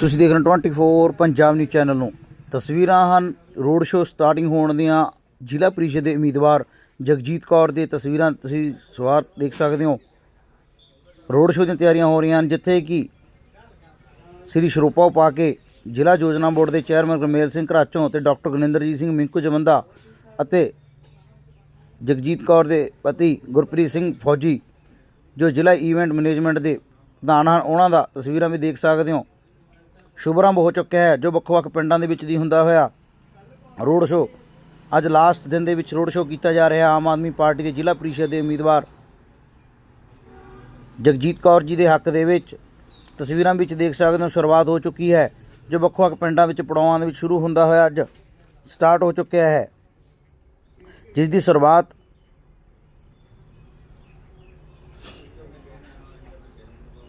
ਤੁਸੀਂ ਦੇਖ ਰਹੇ ਹੋ 24 ਪੰਜਾਬ ਨਿਊਜ਼ ਚੈਨਲ ਨੂੰ। ਤਸਵੀਰਾਂ ਹਨ, ਰੋਡ ਸ਼ੋਅ ਸਟਾਰਟਿੰਗ ਹੋਣ ਦੀਆਂ, ਜ਼ਿਲ੍ਹਾ ਪ੍ਰੀਸ਼ਦ ਦੇ ਉਮੀਦਵਾਰ ਜਗਜੀਤ ਕੌਰ ਦੇ ਤਸਵੀਰਾਂ, ਤੁਸੀਂ ਸਵਾਰ ਦੇਖ ਸਕਦੇ ਹੋ। ਰੋਡ ਸ਼ੋਅ ਦੀਆਂ ਤਿਆਰੀਆਂ ਹੋ ਰਹੀਆਂ ਹਨ, ਜਿੱਥੇ ਕਿ ਸ੍ਰੀ ਸਰੋਪਾ ਪਾ ਕੇ ਜ਼ਿਲ੍ਹਾ ਯੋਜਨਾ ਬੋਰਡ ਦੇ ਚੇਅਰਮੈਨ ਗੁਰਮੇਲ ਸਿੰਘ ਘਰਾਚੋਂ ਅਤੇ ਡਾਕਟਰ ਗਨਿੰਦਰਜੀਤ ਸਿੰਘ ਮਿੰਕੂ ਜਮੰਦਾ ਅਤੇ ਜਗਜੀਤ ਕੌਰ ਦੇ ਪਤੀ ਗੁਰਪ੍ਰੀਤ ਸਿੰਘ ਫੌਜੀ, ਜੋ ਜ਼ਿਲ੍ਹਾ ਇਵੈਂਟ ਮੈਨੇਜਮੈਂਟ ਦੇ ਪ੍ਰਧਾਨ ਹਨ, ਉਹਨਾਂ ਦਾ ਤਸਵੀਰਾਂ ਵੀ ਦੇਖ ਸਕਦੇ ਹੋ। ਸ਼ੁਭਰੰਭ ਹੋ ਚੁੱਕਿਆ ਹੈ, ਜੋ ਵੱਖ-ਵੱਖ ਪਿੰਡਾਂ ਦੇ ਵਿੱਚ ਦੀ ਹੁੰਦਾ ਹੋਇਆ ਰੋਡ ਸ਼ੋਅ। ਅੱਜ ਲਾਸਟ ਦਿਨ ਦੇ ਵਿੱਚ ਰੋਡ ਸ਼ੋਅ ਕੀਤਾ ਜਾ ਰਿਹਾ, ਆਮ ਆਦਮੀ ਪਾਰਟੀ ਦੇ ਜ਼ਿਲ੍ਹਾ ਪ੍ਰੀਸ਼ਦ ਦੇ ਉਮੀਦਵਾਰ ਜਗਜੀਤ ਕੌਰ ਜੀ ਦੇ ਹੱਕ ਦੇ ਵਿੱਚ ਤਸਵੀਰਾਂ ਵਿੱਚ ਦੇਖ ਸਕਦੇ ਹੋ, ਸ਼ੁਰੂਆਤ ਹੋ ਚੁੱਕੀ ਹੈ, ਜੋ ਵੱਖ-ਵੱਖ ਪਿੰਡਾਂ ਵਿੱਚ ਪੜਾਵਾਂ ਦੇ ਵਿੱਚ ਸ਼ੁਰੂ ਹੁੰਦਾ ਹੋਇਆ ਅੱਜ ਸਟਾਰਟ ਹੋ ਚੁੱਕਿਆ ਹੈ। ਜਿਸ ਦੀ ਸ਼ੁਰੂਆਤ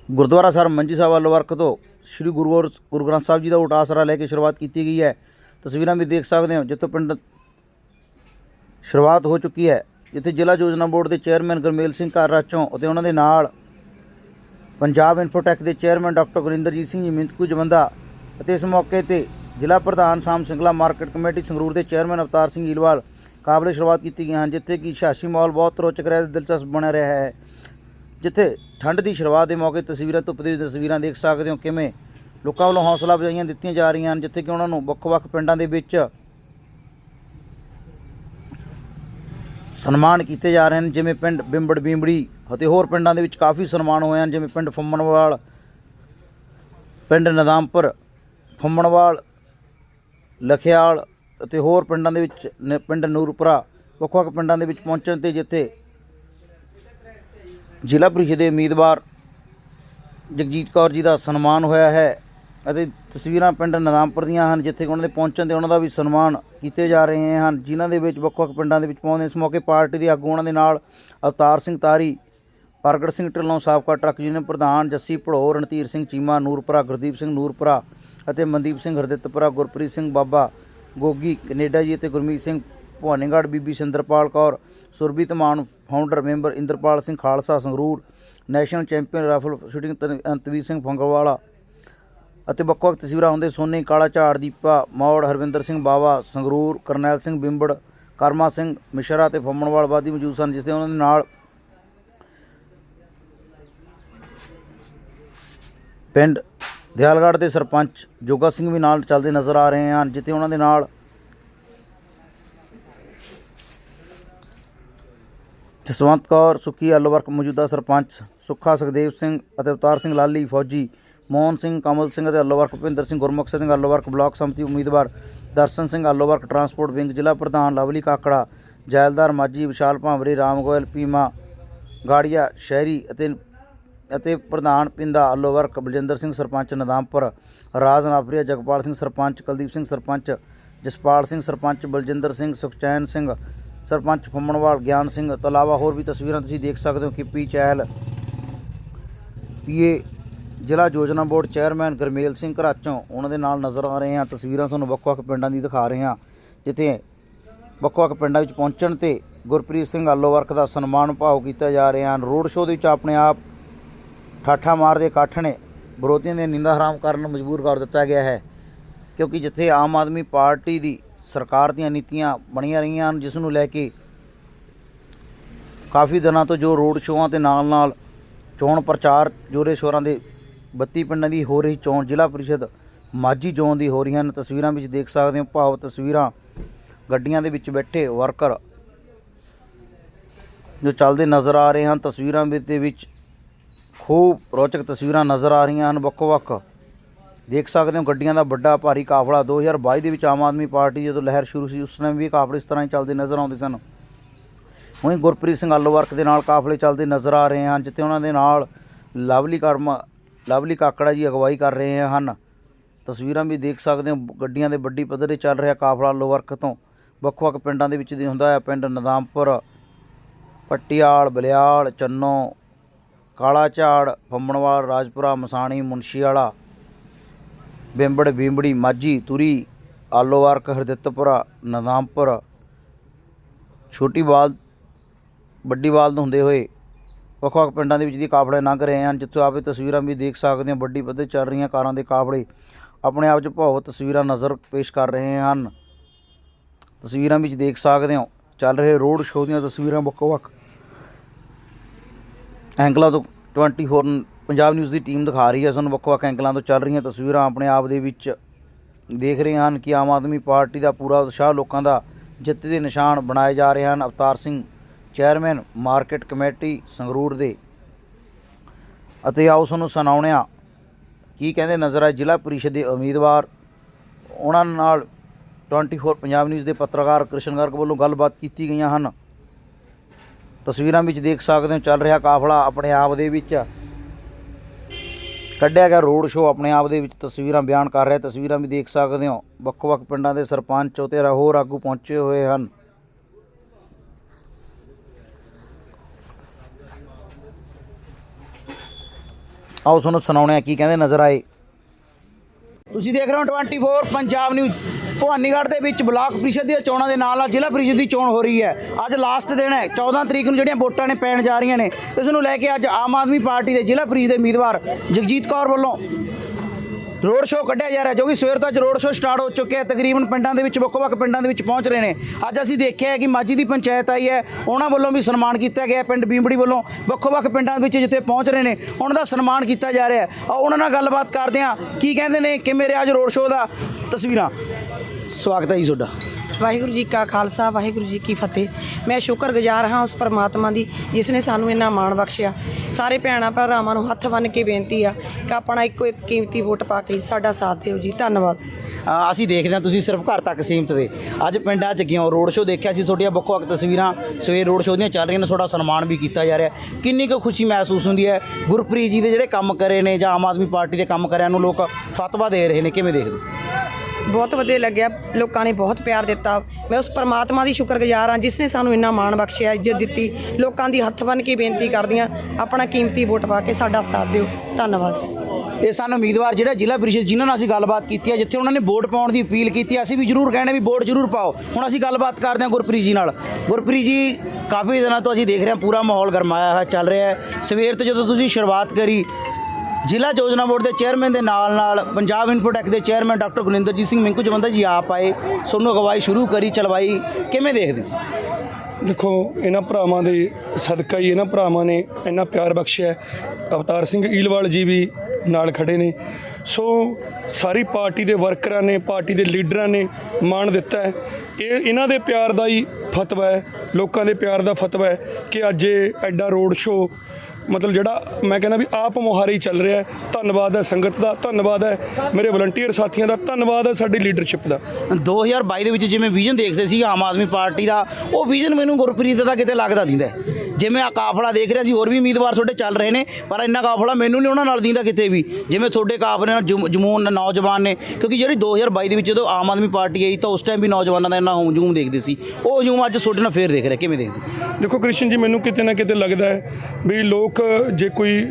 ਗੁਰਦੁਆਰਾ ਸਾਹਿਬ ਮੰਜੀ ਸਾਹਿਬ ਵੱਲੋਂ ਵਰਕ ਤੋਂ ਸ੍ਰੀ ਗੁਰੂ ਗੋਰ- ਗੁਰੂ ਗ੍ਰੰਥ ਸਾਹਿਬ ਜੀ ਦਾ ਉਟਾਸਰਾ ਲੈ ਕੇ ਸ਼ੁਰੂਆਤ ਕੀਤੀ ਗਈ ਹੈ। ਤਸਵੀਰਾਂ ਵੀ ਦੇਖ ਸਕਦੇ ਹੋ, ਜਿੱਥੋਂ ਪਿੰਡ ਸ਼ੁਰੂਆਤ ਹੋ ਚੁੱਕੀ ਹੈ। ਜਿੱਥੇ ਜ਼ਿਲ੍ਹਾ ਯੋਜਨਾ ਬੋਰਡ ਦੇ ਚੇਅਰਮੈਨ ਗੁਰਮੇਲ ਸਿੰਘ ਕਾਰਾਚੋਂ ਅਤੇ ਉਹਨਾਂ ਦੇ ਨਾਲ ਪੰਜਾਬ ਇਨਫੋਟੈਕ ਦੇ ਚੇਅਰਮੈਨ ਡਾਕਟਰ ਗੁਰਿੰਦਰਜੀਤ ਸਿੰਘ ਜੀ ਮਿੰਤਕੂ ਜਵੰਦਾ ਅਤੇ ਇਸ ਮੌਕੇ ਤੇ ਜ਼ਿਲ੍ਹਾ ਪ੍ਰਧਾਨ ਸ਼ਾਮ ਸਿੰਗਲਾ ਮਾਰਕੀਟ ਕਮੇਟੀ ਸੰਗਰੂਰ ਦੇ ਚੇਅਰਮੈਨ ਅਵਤਾਰ ਸਿੰਘ ਈਲਵਾਲ ਕਾਬਲੇ ਸ਼ੁਰੂਆਤ ਕੀਤੀ ਗਈਆਂ ਹਨ, ਜਿੱਥੇ ਕਿ ਸਿਆਸੀ ਮਾਹੌਲ ਬਹੁਤ ਰੋਚਕ ਰਿਹਾ ਤੇ ਦਿਲਚਸਪ ਬਣਿਆ ਰਿਹਾ ਹੈ। ਜਿੱਥੇ ਠੰਡ ਦੀ ਸ਼ੁਰੂਆਤ ਦੇ ਮੌਕੇ ਤਸਵੀਰਾਂ ਧੁੱਪ ਦੀ ਤਸਵੀਰਾਂ ਦੇਖ ਸਕਦੇ ਹੋ ਕਿਵੇਂ ਲੋਕਾਂ ਵੱਲੋਂ ਹੌਸਲਾ ਅਫਜ਼ਾਈਆਂ ਦਿੱਤੀਆਂ ਜਾ ਰਹੀਆਂ ਹਨ, ਜਿੱਥੇ ਕਿ ਉਹਨਾਂ ਨੂੰ ਵੱਖ-ਵੱਖ ਪਿੰਡਾਂ ਦੇ ਵਿੱਚ ਸਨਮਾਨ ਕੀਤੇ ਜਾ ਰਹੇ ਹਨ, ਜਿਵੇਂ ਪਿੰਡ ਬਿੰਬੜ ਬਿੰਬੜੀ ਅਤੇ ਹੋਰ ਪਿੰਡਾਂ ਦੇ ਵਿੱਚ ਕਾਫੀ ਸਨਮਾਨ ਹੋਏ ਹਨ, ਜਿਵੇਂ ਪਿੰਡ ਫੁੰਮਣਵਾਲ, ਪਿੰਡ ਨਦਾਮਪੁਰ ਫੁੰਮਣਵਾਲ, ਲਖਿਆਲ ਅਤੇ ਹੋਰ ਪਿੰਡਾਂ ਦੇ ਵਿੱਚ ਨ- ਪਿੰਡ ਨੂਰਪੁਰਾ, ਵੱਖ-ਵੱਖ ਪਿੰਡਾਂ ਦੇ ਵਿੱਚ ਪਹੁੰਚਣ ਤੇ ਜਿੱਥੇ ਜ਼ਿਲ੍ਹਾ ਪ੍ਰੀਸ਼ਦ ਦੇ ਉਮੀਦਵਾਰ ਜਗਜੀਤ ਕੌਰ ਜੀ ਦਾ ਸਨਮਾਨ ਹੋਇਆ ਹੈ ਅਤੇ ਤਸਵੀਰਾਂ ਪਿੰਡ ਨਦਾਮਪੁਰ ਦੀਆਂ ਹਨ, ਜਿੱਥੇ ਉਹਨਾਂ ਦੇ ਪਹੁੰਚਣ ਤੇ ਉਹਨਾਂ ਦਾ ਵੀ ਸਨਮਾਨ ਕੀਤੇ ਜਾ ਰਹੇ ਹਨ। ਜਿਨ੍ਹਾਂ ਦੇ ਵਿੱਚ ਵੱਖ-ਵੱਖ ਪਿੰਡਾਂ ਦੇ ਵਿੱਚ ਪਹੁੰਚਦੇ ਇਸ ਮੌਕੇ ਪਾਰਟੀ ਦੇ ਆਗੂ ਉਹਨਾਂ ਦੇ ਨਾਲ ਅਵਤਾਰ ਸਿੰਘ ਤਾਰੀ, ਪ੍ਰਗਟ ਸਿੰਘ ਢਿੱਲੋਂ, ਸਾਬਕਾ ਟਰੱਕ ਯੂਨੀਅਨ ਪ੍ਰਧਾਨ ਜੱਸੀ ਭੜੋ ਰਣਧੀਰ ਸਿੰਘ ਚੀਮਾ, ਨੂਰਪੁਰਾ ਗੁਰਦੀਪ ਸਿੰਘ ਨੂਰਪੁਰਾ ਅਤੇ ਮਨਦੀਪ ਸਿੰਘ ਹਰਦਿੱਤਪੁਰਾ, ਗੁਰਪ੍ਰੀਤ ਸਿੰਘ ਬਾਬਾ, ਗੋਗੀ ਕੈਨੇਡਾ ਜੀ ਅਤੇ Gurmeet Singh Bhawanigarh Bibi Sinderpal Kaur, Surbeet Mann founder member Inderpal Singh Khalsa Sangrur national champion rifle shooting ਤਨ- ਅੰਤਵੀਰ ਸਿੰਘ ਫੰਗਵਾਲਾ ਅਤੇ ਵੱਖ-ਵੱਖ ਤਸਵੀਰਾਂ ਹੁੰਦੇ ਸੋਨੀ, ਕਾਲਾ ਝਾੜ, ਦੀਪਾ ਮੌੜ, ਹਰਵਿੰਦਰ ਸਿੰਘ ਬਾਵਾ ਸੰਗਰੂਰ, ਕਰਨੈਲ ਸਿੰਘ ਬਿੰਬੜ, ਕਰਮਾ ਸਿੰਘ ਮਿਸ਼ਰਾ ਤੇ ਫੰਮਣਵਾਲ ਵਾਦੀ ਮੌਜੂਦ ਸਨ ਜਿਸ ਦੇ ਉਹਨਾਂ ਦੇ ਨਾਲ ਪਿੰਡ ਦਿਆਲਗੜ੍ਹ ਦੇ ਸਰਪੰਚ ਜੋਗਾ ਸਿੰਘ ਵੀ ਨਾਲ ਚੱਲਦੇ ਨਜ਼ਰ ਆ ਰਹੇ ਹਨ, ਜਿੱਥੇ ਉਹਨਾਂ ਦੇ ਨਾਲ ਜਸਵੰਤ ਕੌਰ, ਸੁੱਖੀ ਅਲਵਰਕ ਮੌਜੂਦਾ ਸਰਪੰਚ, ਸੁੱਖਾ ਸੁਖਦੇਵ ਸਿੰਘ ਅਤੇ ਅਵਤਾਰ ਸਿੰਘ ਲਾਲੀ, ਫੌਜੀ ਮੋਹਨ ਸਿੰਘ, ਕਮਲ ਸਿੰਘ ਅਤੇ ਅਲਵਰਕ ਭੁਪਿੰਦਰ ਸਿੰਘ, ਗੁਰਮੁਖ ਸਿੰਘ ਅਲਵਰਕ ਬਲਾਕ ਸੰਮਤੀ ਉਮੀਦਵਾਰ ਦਰਸ਼ਨ ਸਿੰਘ ਅਲਵਰਕ ਟਰਾਂਸਪੋਰਟ ਵਿੰਗ, ਜ਼ਿਲ੍ਹਾ ਪ੍ਰਧਾਨ ਲਵਲੀ ਕਾਕੜਾ, ਜੈਲਦਾਰ ਮਾਜੀ, ਵਿਸ਼ਾਲ ਭਾਂਵਰੀ, ਰਾਮ ਗੋਇਲ ਪੀਮਾ ਗਾੜੀਆ, ਸ਼ਹਿਰੀ ਅਤੇ ਅਤੇ ਪ੍ਰਧਾਨ ਪਿੰਦਾ ਅਲੋਵਰਕ ਬਲਜਿੰਦਰ ਸਿੰਘ ਸਰਪੰਚ, ਨਦਾਮਪੁਰ, ਰਾਜ ਨਾਫਰੀਆ ਜਗਪਾਲ ਸਿੰਘ ਸਰਪੰਚ, ਕੁਲਦੀਪ ਸਿੰਘ ਸਰਪੰਚ, ਜਸਪਾਲ ਸਿੰਘ ਸਰਪੰਚ, ਬਲਜਿੰਦਰ ਸਿੰਘ, ਸੁਖਚੈਨ ਸਿੰਘ ਸਰਪੰਚ ਫੁੰਮਣਵਾਲ, ਗਿਆਨ ਸਿੰਘ ਤੋਂ ਇਲਾਵਾ ਹੋਰ ਵੀ ਤਸਵੀਰਾਂ ਤੁਸੀਂ ਦੇਖ ਸਕਦੇ ਹੋ ਕਿ ਪੀ ਚਹਿਲ ਪੀਏ ਜ਼ਿਲ੍ਹਾ ਯੋਜਨਾ ਬੋਰਡ ਚੇਅਰਮੈਨ ਗਰਮੇਲ ਸਿੰਘ ਘਰਾਚੋਂ ਉਹਨਾਂ ਦੇ ਨਾਲ ਨਜ਼ਰ ਆ ਰਹੇ ਹਾਂ। ਤਸਵੀਰਾਂ ਤੁਹਾਨੂੰ ਵੱਖ-ਵੱਖ ਪਿੰਡਾਂ ਦੀ ਦਿਖਾ ਰਹੇ ਹਾਂ। ਜਿੱਥੇ ਵੱਖ-ਵੱਖ ਪਿੰਡਾਂ ਵਿੱਚ ਪਹੁੰਚਣ ਤੇ ਗੁਰਪ੍ਰੀਤ ਸਿੰਘ ਆਲੋਵਰਕ ਦਾ ਸਨਮਾਨ ਭਾਵ ਕੀਤਾ ਜਾ ਰਿਹਾ। ਹਨ ਰੋਡ ਸ਼ੋਅ ਦੇ ਵਿੱਚ ਆਪਣੇ ਆਪ ਠਾਠਾ ਮਾਰਦੇ ਇਕੱਠ ਨੇ। ਵਿਰੋਧੀਆਂ ਦੀਆਂ ਨਿੰਦਾ ਹਰਾਮ ਕਰਨ ਨੂੰ ਮਜਬੂਰ ਕਰ ਦਿੱਤਾ ਗਿਆ ਹੈ। ਕਿਉਂਕਿ ਜਿੱਥੇ ਆਮ ਆਦਮੀ ਪਾਰਟੀ ਦੀ ਸਰਕਾਰ ਦੀਆਂ ਨੀਤੀਆਂ ਬਣੀਆਂ ਰਹੀਆਂ ਹਨ, ਜਿਸ ਨੂੰ ਲੈ ਕੇ ਕਾਫੀ ਦਿਨਾਂ ਤੋਂ ਜੋ ਰੋਡ ਸ਼ੋਆਂ ਤੇ ਨਾਲ ਨਾਲ ਚੋਣ ਪ੍ਰਚਾਰ ਜੋਰੇ ਸ਼ੋਰਾਂ ਦੇ 32 ਪਿੰਡਾਂ ਦੀ ਹੋ ਰਹੀ ਚੋਣ, ਜ਼ਿਲ੍ਹਾ ਪਰਿਸ਼ਦ ਮਾਝੀ ਜ਼ੋਨ ਦੀ ਹੋ ਰਹੀਆਂ ਹਨ। ਤਸਵੀਰਾਂ ਵਿੱਚ ਦੇਖ ਸਕਦੇ ਹੋ, ਭਾਵ ਤਸਵੀਰਾਂ ਗੱਡੀਆਂ ਦੇ ਵਿੱਚ ਬੈਠੇ ਵਰਕਰ ਜੋ ਚੱਲਦੇ ਨਜ਼ਰ ਆ ਰਹੇ ਹਨ। ਤਸਵੀਰਾਂ ਵਿੱਚ ਦੇ ਵਿੱਚ ਖੂਬ ਰੋਚਕ ਤਸਵੀਰਾਂ ਨਜ਼ਰ ਆ ਰਹੀਆਂ ਹਨ। ਵੱਖ-ਵੱਖ ਦੇਖ ਸਕਦੇ ਹੋ ਗੱਡੀਆਂ ਦਾ ਵੱਡਾ ਭਾਰੀ ਕਾਫਲਾ 2022 ਦੇ ਵਿੱਚ ਆਮ ਆਦਮੀ ਪਾਰਟੀ ਜਦੋਂ ਲਹਿਰ ਸ਼ੁਰੂ ਸੀ, ਉਸ ਟਾਈਮ ਵੀ ਕਾਫਲੇ ਇਸ ਤਰ੍ਹਾਂ ਹੀ ਚੱਲਦੇ ਨਜ਼ਰ ਆਉਂਦੇ ਸਨ। ਉਹੀ ਗੁਰਪ੍ਰੀਤ ਸਿੰਘ ਆਲੋਵਰਕ ਦੇ ਨਾਲ ਕਾਫਲੇ ਚੱਲਦੇ ਨਜ਼ਰ ਆ ਰਹੇ ਹਨ, ਜਿੱਥੇ ਉਹਨਾਂ ਦੇ ਨਾਲ ਲਵਲੀ ਕਰਮ, ਲਵਲੀ ਕਾਕੜਾ ਜੀ ਅਗਵਾਈ ਕਰ ਰਹੇ ਹਨ। ਤਸਵੀਰਾਂ ਵੀ ਦੇਖ ਸਕਦੇ ਹੋ, ਗੱਡੀਆਂ ਦੇ ਵੱਡੀ ਪੱਧਰ ਤੇ ਚੱਲ ਰਿਹਾ ਕਾਫਲਾ ਆਲੋਵਰਕ ਤੋਂ। ਵੱਖ-ਵੱਖ ਪਿੰਡਾਂ ਦੇ ਵਿੱਚ ਦੀ ਹੁੰਦਾ ਹੈ, ਪਿੰਡ ਨਦਾਮਪੁਰ, ਪੱਟੀਆਲ, ਬਲਿਆਲ, ਚੰਨੋ ਕਾਲਾ ਝਾੜ ਫੰਮਣਵਾਲ ਰਾਜਪੁਰਾ, ਮਸਾਣੀ, ਮੁਨਸ਼ੀਵਾਲਾ। ਬਿੰਬੜ, ਬੀਂਬੜੀ, ਮਾਝੀ, ਤੁਰੀ ਆਲੋਵਰਕ ਹਰਦਿੱਤਪੁਰਾ ਨਦਾਮਪੁਰ। ਛੋਟੀ ਬਾਲ ਵੱਡੀ ਬਾਲ ਹੁੰਦੇ ਹੋਏ ਵੱਖ ਵੱਖ ਪਿੰਡਾਂ ਦੇ ਵਿੱਚ ਦੀ ਕਾਫਲੇ ਲੰਘ ਰਹੇ ਹਨ, ਜਿੱਥੋਂ ਆਪੇ ਤਸਵੀਰਾਂ ਵੀ ਦੇਖ ਸਕਦੇ ਹੋ। ਵੱਡੀ ਪੱਧਰ ਚੱਲ ਰਹੀਆਂ ਕਾਰਾਂ ਦੇ ਕਾਫੜੇ ਆਪਣੇ ਆਪ 'ਚ ਭਾਵ ਤਸਵੀਰਾਂ ਨਜ਼ਰ ਪੇਸ਼ ਕਰ ਰਹੇ ਹਨ। ਤਸਵੀਰਾਂ ਵਿੱਚ ਦੇਖ ਸਕਦੇ ਹੋ, ਚੱਲ ਰਹੇ ਰੋਡ ਸ਼ੋਅ ਦੀਆਂ ਤਸਵੀਰਾਂ ਵੱਖ-ਵੱਖ ਐਂਗਲਾਂ ਤੋਂ 24 ਪੰਜਾਬ ਨਿਊਜ਼ ਦੀ ਟੀਮ ਦਿਖਾ ਰਹੀ ਹੈ, ਸਾਨੂੰ ਵੱਖ-ਵੱਖ ਐਂਗਲਾਂ ਤੋਂ ਚੱਲ ਰਹੀਆਂ ਤਸਵੀਰਾਂ ਆਪਣੇ ਆਪ ਦੇ ਵਿੱਚ ਦੇਖ ਰਹੇ ਹਨ ਕਿ ਆਮ ਆਦਮੀ ਪਾਰਟੀ ਦਾ ਪੂਰਾ ਉਤਸ਼ਾਹ ਲੋਕਾਂ ਦਾ ਜਿੱਤ ਦੇ ਨਿਸ਼ਾਨ ਬਣਾਏ ਜਾ ਰਹੇ ਹਨ। Avtar Singh chairman market committee Sangrur ਦੇ। ਅਤੇ ਆਓ ਸਾਨੂੰ ਸੁਣਾਉਣਿਆ ਕੀ ਕਹਿੰਦੇ ਨਜ਼ਰ ਆਏ ਜ਼ਿਲ੍ਹਾ ਪਰਿਸ਼ਦ ਦੇ ਉਮੀਦਵਾਰ। ਉਹਨਾਂ ਨਾਲ 24 ਪੰਜਾਬ ਨਿਊਜ਼ ਦੇ ਪੱਤਰਕਾਰ ਕ੍ਰਿਸ਼ਨ ਗਰਗ ਵੱਲੋਂ ਗੱਲਬਾਤ ਕੀਤੀ ਗਈਆਂ ਹਨ। ਤਸਵੀਰਾਂ ਵਿੱਚ ਦੇਖ ਸਕਦੇ ਹੋ, ਚੱਲ ਰਿਹਾ ਕਾਫਲਾ ਆਪਣੇ ਆਪ ਦੇ ਵਿੱਚ। ਕੱਢਿਆ ਗਿਆ ਰੋਡ ਸ਼ੋਅ ਆਪਣੇ ਆਪ ਦੇ ਵਿੱਚ ਤਸਵੀਰਾਂ ਬਿਆਨ ਕਰ ਰਿਹਾ। ਤਸਵੀਰਾਂ ਵੀ ਦੇਖ ਸਕਦੇ ਹੋ। ਵੱਖ-ਵੱਖ ਪਿੰਡਾਂ ਦੇ ਸਰਪੰਚ ਅਤੇ ਹੋਰ ਆਗੂ ਪਹੁੰਚੇ ਹੋਏ ਹਨ। ਆਓ ਤੁਹਾਨੂੰ ਸੁਣਾਉਣੇ ਆ ਕੀ ਕਹਿੰਦੇ ਨਜ਼ਰ ਆਏ। ਤੁਸੀਂ ਦੇਖ ਰਹੇ ਹੋ 24 ਪੰਜਾਬ ਨਿਊਜ਼ ਭਵਾਨੀਗੜ੍ਹ ਦੇ ਵਿੱਚ ਬਲਾਕ ਪ੍ਰੀਸ਼ਦ ਦੀਆਂ ਚੋਣਾਂ ਦੇ ਨਾਲ ਨਾਲ ਜ਼ਿਲ੍ਹਾ ਪ੍ਰੀਸ਼ਦ ਦੀ ਚੋਣ ਹੋ ਰਹੀ ਹੈ। ਅੱਜ ਲਾਸਟ ਦਿਨ ਹੈ। 14 ਤਰੀਕ ਨੂੰ ਜਿਹੜੀਆਂ ਵੋਟਾਂ ਨੇ ਪੈਣ ਜਾ ਰਹੀਆਂ ਨੇ। ਇਸ ਨੂੰ ਲੈ ਕੇ ਅੱਜ ਆਮ ਆਦਮੀ ਪਾਰਟੀ ਦੇ ਜ਼ਿਲ੍ਹਾ ਪ੍ਰੀਸ਼ਦ ਦੇ ਉਮੀਦਵਾਰ ਜਗਜੀਤ ਕੌਰ ਵੱਲੋਂ ਰੋਡ ਸ਼ੋਅ ਕੱਢਿਆ ਜਾ ਰਿਹਾ ਜੋ ਕਿ ਸਵੇਰ ਤੋਂ ਅੱਜ ਰੋਡ ਸ਼ੋਅ ਸਟਾਰਟ ਹੋ ਚੁੱਕਿਆ ਹੈ। ਤਕਰੀਬਨ ਪਿੰਡਾਂ ਦੇ ਵਿੱਚ, ਵੱਖ-ਵੱਖ ਪਿੰਡਾਂ ਦੇ ਵਿੱਚ ਪਹੁੰਚ ਰਹੇ ਨੇ। ਅੱਜ ਅਸੀਂ ਦੇਖਿਆ ਹੈ ਕਿ ਮਾਝੀ ਦੀ ਪੰਚਾਇਤ ਆਈ ਹੈ। ਉਹਨਾਂ ਵੱਲੋਂ ਵੀ ਸਨਮਾਨ ਕੀਤਾ ਗਿਆ ਪਿੰਡ ਬੀਂਬੜੀ ਵੱਲੋਂ। ਵੱਖ-ਵੱਖ ਪਿੰਡਾਂ ਦੇ ਵਿੱਚ ਜਿੱਥੇ ਪਹੁੰਚ ਰਹੇ ਨੇ, ਉਹਨਾਂ ਦਾ ਸਨਮਾਨ ਕੀਤਾ ਜਾ ਰਿਹਾ ਹੈ। ਆਓ, ਉਹਨਾਂ ਨਾਲ ਗੱਲਬਾਤ ਕਰਦੇ ਹਾਂ। ਕੀ ਕਹਿੰਦੇ ਨੇ? ਕਿ ਮੇਰੇ ਅੱਜ ਰੋਡ ਸ਼ੋਅ ਦਾ? ਤਸਵੀਰਾਂ। ਸਵਾਗਤ ਹੈ ਜੀ ਤੁਹਾਡਾ। ਵਾਹਿਗੁਰੂ ਜੀ ਕਾ ਖਾਲਸਾ, ਵਾਹਿਗੁਰੂ ਜੀ ਕੀ ਫਤਿਹ। ਮੈਂ ਸ਼ੁਕਰਗੁਜ਼ਾਰ ਹਾਂ ਉਸ ਪਰਮਾਤਮਾ ਦੀ, ਜਿਸ ਨੇ ਸਾਨੂੰ ਇੰਨਾ ਮਾਣ ਬਖਸ਼ਿਆ। ਸਾਰੇ ਭੈਣਾਂ ਭਰਾਵਾਂ ਨੂੰ ਹੱਥ ਬੰਨ੍ਹ ਕੇ ਬੇਨਤੀ ਆ ਕਿ ਆਪਣਾ ਇੱਕੋ ਇੱਕ ਕੀਮਤੀ ਵੋਟ ਪਾ ਕੇ ਸਾਡਾ ਸਾਥ ਦਿਓ ਜੀ। ਧੰਨਵਾਦ। ਅਸੀਂ ਦੇਖਦੇ ਹਾਂ ਤੁਸੀਂ ਸਿਰਫ ਘਰ ਤੱਕ ਸੀਮਤ ਦੇ। ਅੱਜ ਪਿੰਡਾਂ 'ਚ ਕਿਉਂ ਰੋਡ ਸ਼ੋਅ ਦੇਖਿਆ ਸੀ? ਤੁਹਾਡੀਆਂ ਵੱਖੋ ਵੱਖ ਤਸਵੀਰਾਂ ਸਵੇਰ ਰੋਡ ਸ਼ੋਅ ਦੀਆਂ ਚੱਲ ਰਹੀਆਂ ਨੇ, ਤੁਹਾਡਾ ਸਨਮਾਨ ਵੀ ਕੀਤਾ ਜਾ ਰਿਹਾ। ਕਿੰਨੀ ਕੁ ਖੁਸ਼ੀ ਮਹਿਸੂਸ ਹੁੰਦੀ ਹੈ? ਗੁਰਪ੍ਰੀਤ ਜੀ ਦੇ ਜਿਹੜੇ ਕੰਮ ਕਰੇ ਨੇ ਜਾਂ ਆਮ ਆਦਮੀ ਪਾਰਟੀ ਦੇ ਕੰਮ ਕਰਿਆ ਨੂੰ ਲੋਕ ਫਤਵਾ ਦੇ ਰਹੇ ਨੇ, ਕਿਵੇਂ ਦੇਖਦੇ ਹੋ? ਬਹੁਤ ਵਧੀਆ ਲੱਗਿਆ। ਲੋਕਾਂ ਨੇ ਬਹੁਤ ਪਿਆਰ ਦਿੱਤਾ। ਮੈਂ ਉਸ ਪਰਮਾਤਮਾ ਦੀ ਸ਼ੁਕਰਗੁਜ਼ਾਰ ਹਾਂ ਜਿਸ ਨੇ ਸਾਨੂੰ ਇੰਨਾ ਮਾਣ ਬਖਸ਼ਿਆ, ਇੱਜ਼ਤ ਦਿੱਤੀ। ਲੋਕਾਂ ਦੀ ਹੱਥ ਬੰਨ੍ਹ ਕੇ ਬੇਨਤੀ ਕਰਦੀਆਂ ਆਪਣਾ ਕੀਮਤੀ ਵੋਟ ਪਾ ਕੇ ਸਾਡਾ ਸਾਥ ਦਿਓ। ਧੰਨਵਾਦ ਇਹ ਸਾਨੂੰ ਉਮੀਦਵਾਰ ਜਿਹੜਾ ਜ਼ਿਲ੍ਹਾ ਪ੍ਰੀਸ਼ਦ ਜਿਨ੍ਹਾਂ ਨਾਲ ਅਸੀਂ ਗੱਲਬਾਤ ਕੀਤੀ ਹੈ, ਜਿੱਥੇ ਉਹਨਾਂ ਨੇ ਵੋਟ ਪਾਉਣ ਦੀ ਅਪੀਲ ਕੀਤੀ ਅਸੀਂ ਵੀ ਜ਼ਰੂਰ ਕਹਿੰਦੇ ਵੀ ਵੋਟ ਜ਼ਰੂਰ ਪਾਓ। ਹੁਣ ਅਸੀਂ ਗੱਲਬਾਤ ਕਰਦੇ ਹਾਂ ਗੁਰਪ੍ਰੀਤ ਜੀ ਨਾਲ। ਗੁਰਪ੍ਰੀਤ ਜੀ, ਕਾਫੀ ਦਿਨਾਂ ਤੋਂ ਅਸੀਂ ਦੇਖ ਰਹੇ ਹਾਂ ਪੂਰਾ ਮਾਹੌਲ ਗਰਮਾਇਆ ਹੋਇਆ ਚੱਲ ਰਿਹਾ ਹੈ। ਸਵੇਰ ਤੋਂ ਜਦੋਂ ਤੁਸੀਂ ਸ਼ੁਰੂਆਤ ਕਰੀ ਜ਼ਿਲ੍ਹਾ ਯੋਜਨਾ ਬੋਰਡ ਦੇ ਚੇਅਰਮੈਨ ਦੇ ਨਾਲ ਨਾਲ ਪੰਜਾਬ ਇਨਫੋਟੈਕ ਦੇ ਚੇਅਰਮੈਨ ਡਾਕਟਰ ਗੁਰਿੰਦਰਜੀਤ ਸਿੰਘ ਮਿੰਕੂ ਜਵੰਦਾ ਜੀ ਆਪ ਆਏ, ਸੋਨੂੰ ਅਗਵਾਈ ਸ਼ੁਰੂ ਕਰੀ, ਚਲਵਾਈ ਕਿਵੇਂ ਦੇਖਦੇ ਹੋ? ਦੇਖੋ, ਇਹਨਾਂ ਭਰਾਵਾਂ ਦੇ ਸਦਕਾ ਹੀ ਇਹਨਾਂ ਭਰਾਵਾਂ ਨੇ ਇੰਨਾ ਪਿਆਰ ਬਖਸ਼ਿਆ ਅਵਤਾਰ ਸਿੰਘ ਈਲਵਾਲ ਜੀ ਵੀ ਨਾਲ ਖੜੇ ਨੇ। ਸੋ ਸਾਰੀ ਪਾਰਟੀ ਦੇ ਵਰਕਰਾਂ ਨੇ, ਪਾਰਟੀ ਦੇ ਲੀਡਰਾਂ ਨੇ ਮਾਣ ਦਿੱਤਾ ਹੈ। ਇਹ ਇਹਨਾਂ ਦੇ ਪਿਆਰ ਦਾ ਹੀ ਫਤਵਾ ਹੈ, ਲੋਕਾਂ ਦੇ ਪਿਆਰ ਦਾ ਫਤਵਾ ਹੈ ਕਿ ਅੱਜ ਇਹ ਐਡਾ ਰੋਡ ਸ਼ੋ ਮਤਲਬ ਜਿਹੜਾ ਮੈਂ ਕਹਿੰਦਾ ਵੀ ਆਪ ਮੁਹਾਰੀ ਚੱਲ ਰਿਹਾ ਹੈ, ਧੰਨਵਾਦ ਹੈ ਸੰਗਤ ਦਾ, ਧੰਨਵਾਦ ਹੈ ਮੇਰੇ ਵਲੰਟੀਅਰ ਸਾਥੀਆਂ ਦਾ, ਧੰਨਵਾਦ ਹੈ ਸਾਡੀ ਲੀਡਰਸ਼ਿਪ ਦਾ। 2022 ਦੇ ਵਿੱਚ ਜਿਵੇਂ ਵਿਜ਼ਨ ਦੇਖਦੇ ਸੀ ਆਮ ਆਦਮੀ ਪਾਰਟੀ ਦਾ, ਉਹ ਵਿਜ਼ਨ ਮੈਨੂੰ ਗੁਰਪ੍ਰੀਤ ਦਾ ਕਿਤੇ ਲੱਗਦਾ ਦਿੰਦਾ ਜਿਵੇਂ ਆ ਕਾਫਲਾ ਦੇਖ ਰਿਹਾ ਸੀ, ਹੋਰ ਵੀ ਉਮੀਦਵਾਰ ਤੁਹਾਡੇ ਚੱਲ ਰਹੇ ਨੇ, ਪਰ ਇੰਨਾ ਕਾਫਲਾ ਮੈਨੂੰ ਨਹੀਂ ਉਹਨਾਂ ਨਾਲ ਦਿੰਦਾ ਕਿਤੇ ਵੀ। ਜਿਵੇਂ ਤੁਹਾਡੇ ਕਾਫਲੇ ਨਾਲ ਜੁਮ- ਜਮੂਨ ਨੌਜਵਾਨ ਨੇ, ਕਿਉਂਕਿ ਜਿਹੜੀ 2022 ਦੇ ਵਿੱਚ ਜਦੋਂ ਆਮ ਆਦਮੀ ਪਾਰਟੀ ਆਈ ਤਾਂ ਉਸ ਟਾਈਮ ਵੀ ਨੌਜਵਾਨਾਂ ਦਾ ਇੰਨਾ ਹਜੂਮ ਦੇਖਦੇ ਸੀ। ਉਹ ਹਜੂਮ ਅੱਜ ਤੁਹਾਡੇ ਨਾਲ ਫੇਰ ਦੇਖ ਰਿਹਾ, ਕਿਵੇਂ ਦੇਖਦੇ? ਦੇਖੋ ਕ੍ਰਿਸ਼ਨ ਜੀ, ਮੈਨੂੰ ਕਿਤੇ ਨਾ ਕਿਤੇ ਲੱਗਦਾ ਹੈ ਵੀ ਲੋਕ ਜੇ ਕੋਈ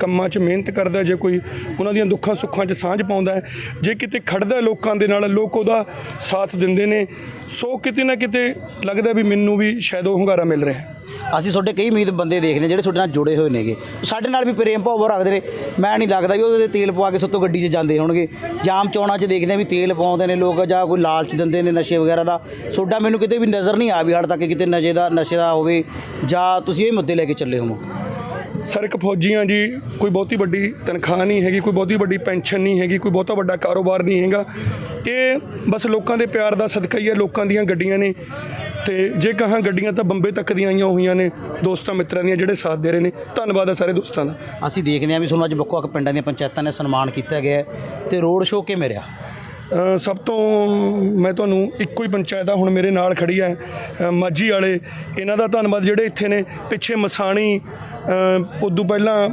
ਕੰਮਾਂ 'ਚ ਮਿਹਨਤ ਕਰਦਾ, ਜੇ ਕੋਈ ਉਹਨਾਂ ਦੀਆਂ ਦੁੱਖਾਂ ਸੁੱਖਾਂ 'ਚ ਸਾਂਝ ਪਾਉਂਦਾ ਹੈ, ਜੇ ਕਿਤੇ ਖੜਦਾ ਲੋਕਾਂ ਦੇ ਨਾਲ, ਲੋਕ ਉਹਦਾ ਸਾਥ ਦਿੰਦੇ ਨੇ, ਸੋ ਕਿਤੇ ਨਾ ਕਿਤੇ ਲੱਗਦਾ ਵੀ ਮੈਨੂੰ ਵੀ ਸ਼ਾਇਦ ਉਹ ਹੁੰਗਾਰਾ ਮਿਲ ਰਿਹਾ ਹੈ। ਅਸੀਂ ਤੁਹਾਡੇ ਕਈ ਉਮੀਦ ਬੰਦੇ ਦੇਖਦੇ ਜਿਹੜੇ ਤੁਹਾਡੇ ਨਾਲ ਜੁੜੇ ਹੋਏ ਨੇਗੇ। ਸਾਡੇ ਨਾਲ ਵੀ ਪ੍ਰੇਮ ਭਾਵ ਰੱਖਦੇ ਨੇ। ਮੈਂ ਨਹੀਂ ਲੱਗਦਾ ਵੀ ਉਹਦੇ ਤੇ ਤੇਲ ਪਵਾ ਕੇ ਸੱਤੋਂ ਗੱਡੀ 'ਚ ਜਾਂਦੇ ਹੋਣਗੇ। ਜਾਮ ਚੌਣਾ 'ਚ ਦੇਖਦੇ ਆ ਵੀ ਤੇਲ ਪਾਉਂਦੇ ਨੇ ਲੋਕ ਜਾਂ ਕੋਈ ਲਾਲਚ ਦਿੰਦੇ ਨੇ ਨਸ਼ੇ ਵਗੈਰਾ ਦਾ। ਤੁਹਾਡਾ ਮੈਨੂੰ ਕਿਤੇ ਵੀ ਨਜ਼ਰ ਨਹੀਂ ਆ ਵੀ ਹੜ ਤੱਕ ਕਿਤੇ ਨਸ਼ੇ ਦਾ, ਨਸ਼ੇ ਦਾ ਹੋਵੇ ਜਾਂ ਤੁਸੀਂ ਇਹ ਮੁੱਦੇ ਲੈ ਕੇ ਚੱਲੇ ਹੋਵੋ? ਸਰ ਇੱਕ ਫੌਜੀਆਂ ਜੀ ਕੋਈ ਬਹੁਤੀ ਵੱਡੀ ਤਨਖਾਹ ਨਹੀਂ ਹੈਗੀ ਕੋਈ ਬਹੁਤੀ ਵੱਡੀ ਪੈਨਸ਼ਨ ਨਹੀਂ ਹੈਗੀ ਕੋਈ ਬਹੁਤਾ ਵੱਡਾ ਕਾਰੋਬਾਰ ਨਹੀਂ ਹੈਗਾ। ਇਹ ਬਸ ਲੋਕਾਂ ਦੇ ਪਿਆਰ ਦਾ ਸਦਕਾ ਹੀ ਹੈ ਲੋਕਾਂ ਦੀਆਂ ਗੱਡੀਆਂ ਨੇ। ਤੇ ਜੇ ਕਹਾਂ ਗੱਡੀਆਂ ਤਾਂ ਬੰਬੇ ਤੱਕ ਦੀਆਂ ਆਈਆਂ ਹੋਈਆਂ ਨੇ ਦੋਸਤਾਂ ਮਿੱਤਰਾਂ ਦੀਆਂ ਜਿਹੜੇ ਸਾਥ ਦੇ ਰਹੇ ਨੇ। ਧੰਨਵਾਦ ਹੈ ਸਾਰੇ ਦੋਸਤਾਂ ਦਾ। ਅਸੀਂ ਦੇਖਦੇ ਹਾਂ ਵੀ ਤੁਹਾਨੂੰ ਅੱਜ ਵੱਖ-ਵੱਖ ਪਿੰਡਾਂ ਦੀਆਂ ਪੰਚਾਇਤਾਂ ਨੇ ਸਨਮਾਨ ਕੀਤਾ ਗਿਆ ਤੇ ਰੋਡ ਸ਼ੋਅ ਕਿਵੇਂ ਰਿਹਾ? ਸਭ ਤੋਂ ਮੈਂ ਤੁਹਾਨੂੰ ਇੱਕੋ ਹੀ ਪੰਚਾਇਤ ਆ ਹੁਣ ਮੇਰੇ ਨਾਲ ਖੜੀ ਹੈ ਅ, ਮਾਝੀ ਵਾਲੇ। ਇਹਨਾਂ ਦਾ ਧੰਨਵਾਦ ਜਿਹੜੇ ਇੱਥੇ ਨੇ ਪਿੱਛੇ ਮਸਾਣੀ ਉਦੋਂ ਪਹਿਲਾਂ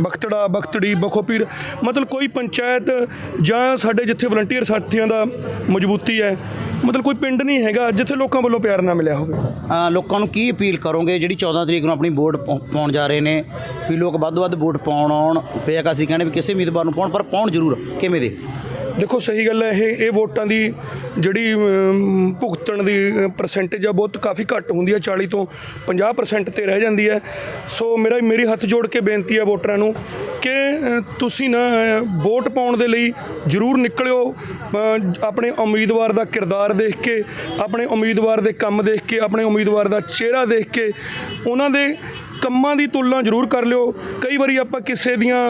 ਬਖਤੜਾ ਬਖਤੜੀ ਬਖੋਪੀਰ ਮਤਲਬ ਕੋਈ ਪੰਚਾਇਤ ਜਾਂ ਸਾਡੇ ਜਿੱਥੇ ਵਲੰਟੀਅਰ ਸਾਥੀਆਂ ਦਾ ਮਜ਼ਬੂਤੀ ਹੈ ਮਤਲਬ ਕੋਈ ਪਿੰਡ ਨਹੀਂ ਹੈਗਾ ਜਿੱਥੇ ਲੋਕਾਂ ਵੱਲੋਂ ਪਿਆਰ ਨਾ ਮਿਲਿਆ ਹੋਵੇ। ਲੋਕਾਂ ਨੂੰ ਕੀ ਅਪੀਲ ਕਰੋਗੇ? ਜਿਹੜੀ 14 ਤਰੀਕ ਨੂੰ ਆਪਣੀ ਵੋਟ ਪਾਉ- ਪਾਉਣ ਜਾ ਰਹੇ ਨੇ ਵੀ ਲੋਕ ਵੱਧ ਵੱਧ ਵੋਟ ਪਾਉਣ ਆਉਣ ਬੇਕ ਅਸੀਂ ਕਹਿੰਦੇ ਵੀ ਕਿਸੇ ਉਮੀਦਵਾਰ ਨੂੰ ਪਾਉਣ ਪਰ ਪਾਉਣ ਜ਼ਰੂਰ ਕਿਵੇਂ ਦੇ ਦੇਖੋ ਸਹੀ ਗੱਲ ਹੈ ਇਹ ਇਹ ਵੋਟਾਂ ਦੀ ਜਿਹੜੀ ਭੁਗਤਣ ਦੀ ਪਰਸੈਂਟੇਜ ਆ, ਬਹੁਤ ਕਾਫੀ ਘੱਟ ਹੁੰਦੀ ਹੈ 40 ਤੋਂ 50% ਤੇ ਰਹਿ ਜਾਂਦੀ ਹੈ। ਸੋ ਮੇਰਾ, ਮੇਰੀ ਹੱਥ ਜੋੜ ਕੇ ਬੇਨਤੀ ਹੈ ਵੋਟਰਾਂ ਨੂੰ ਕਿ ਤੁਸੀਂ ਨਾ ਵੋਟ ਪਾਉਣ ਦੇ ਲਈ ਜ਼ਰੂਰ ਨਿਕਲਿਓ। ਆਪਣੇ ਉਮੀਦਵਾਰ ਦਾ ਕਿਰਦਾਰ ਦੇਖ ਕੇ, ਆਪਣੇ ਉਮੀਦਵਾਰ ਦੇ ਕੰਮ ਦੇਖ ਕੇ, ਆਪਣੇ ਉਮੀਦਵਾਰ ਦਾ ਚਿਹਰਾ ਦੇਖ ਕੇ, ਉਹਨਾਂ ਦੇ ਕੰਮਾਂ ਦੀ ਤੁਲਨਾ ਜ਼ਰੂਰ ਕਰ ਲਿਓ। ਕਈ ਵਾਰੀ ਆਪਾਂ ਕਿਸੇ ਦੀਆਂ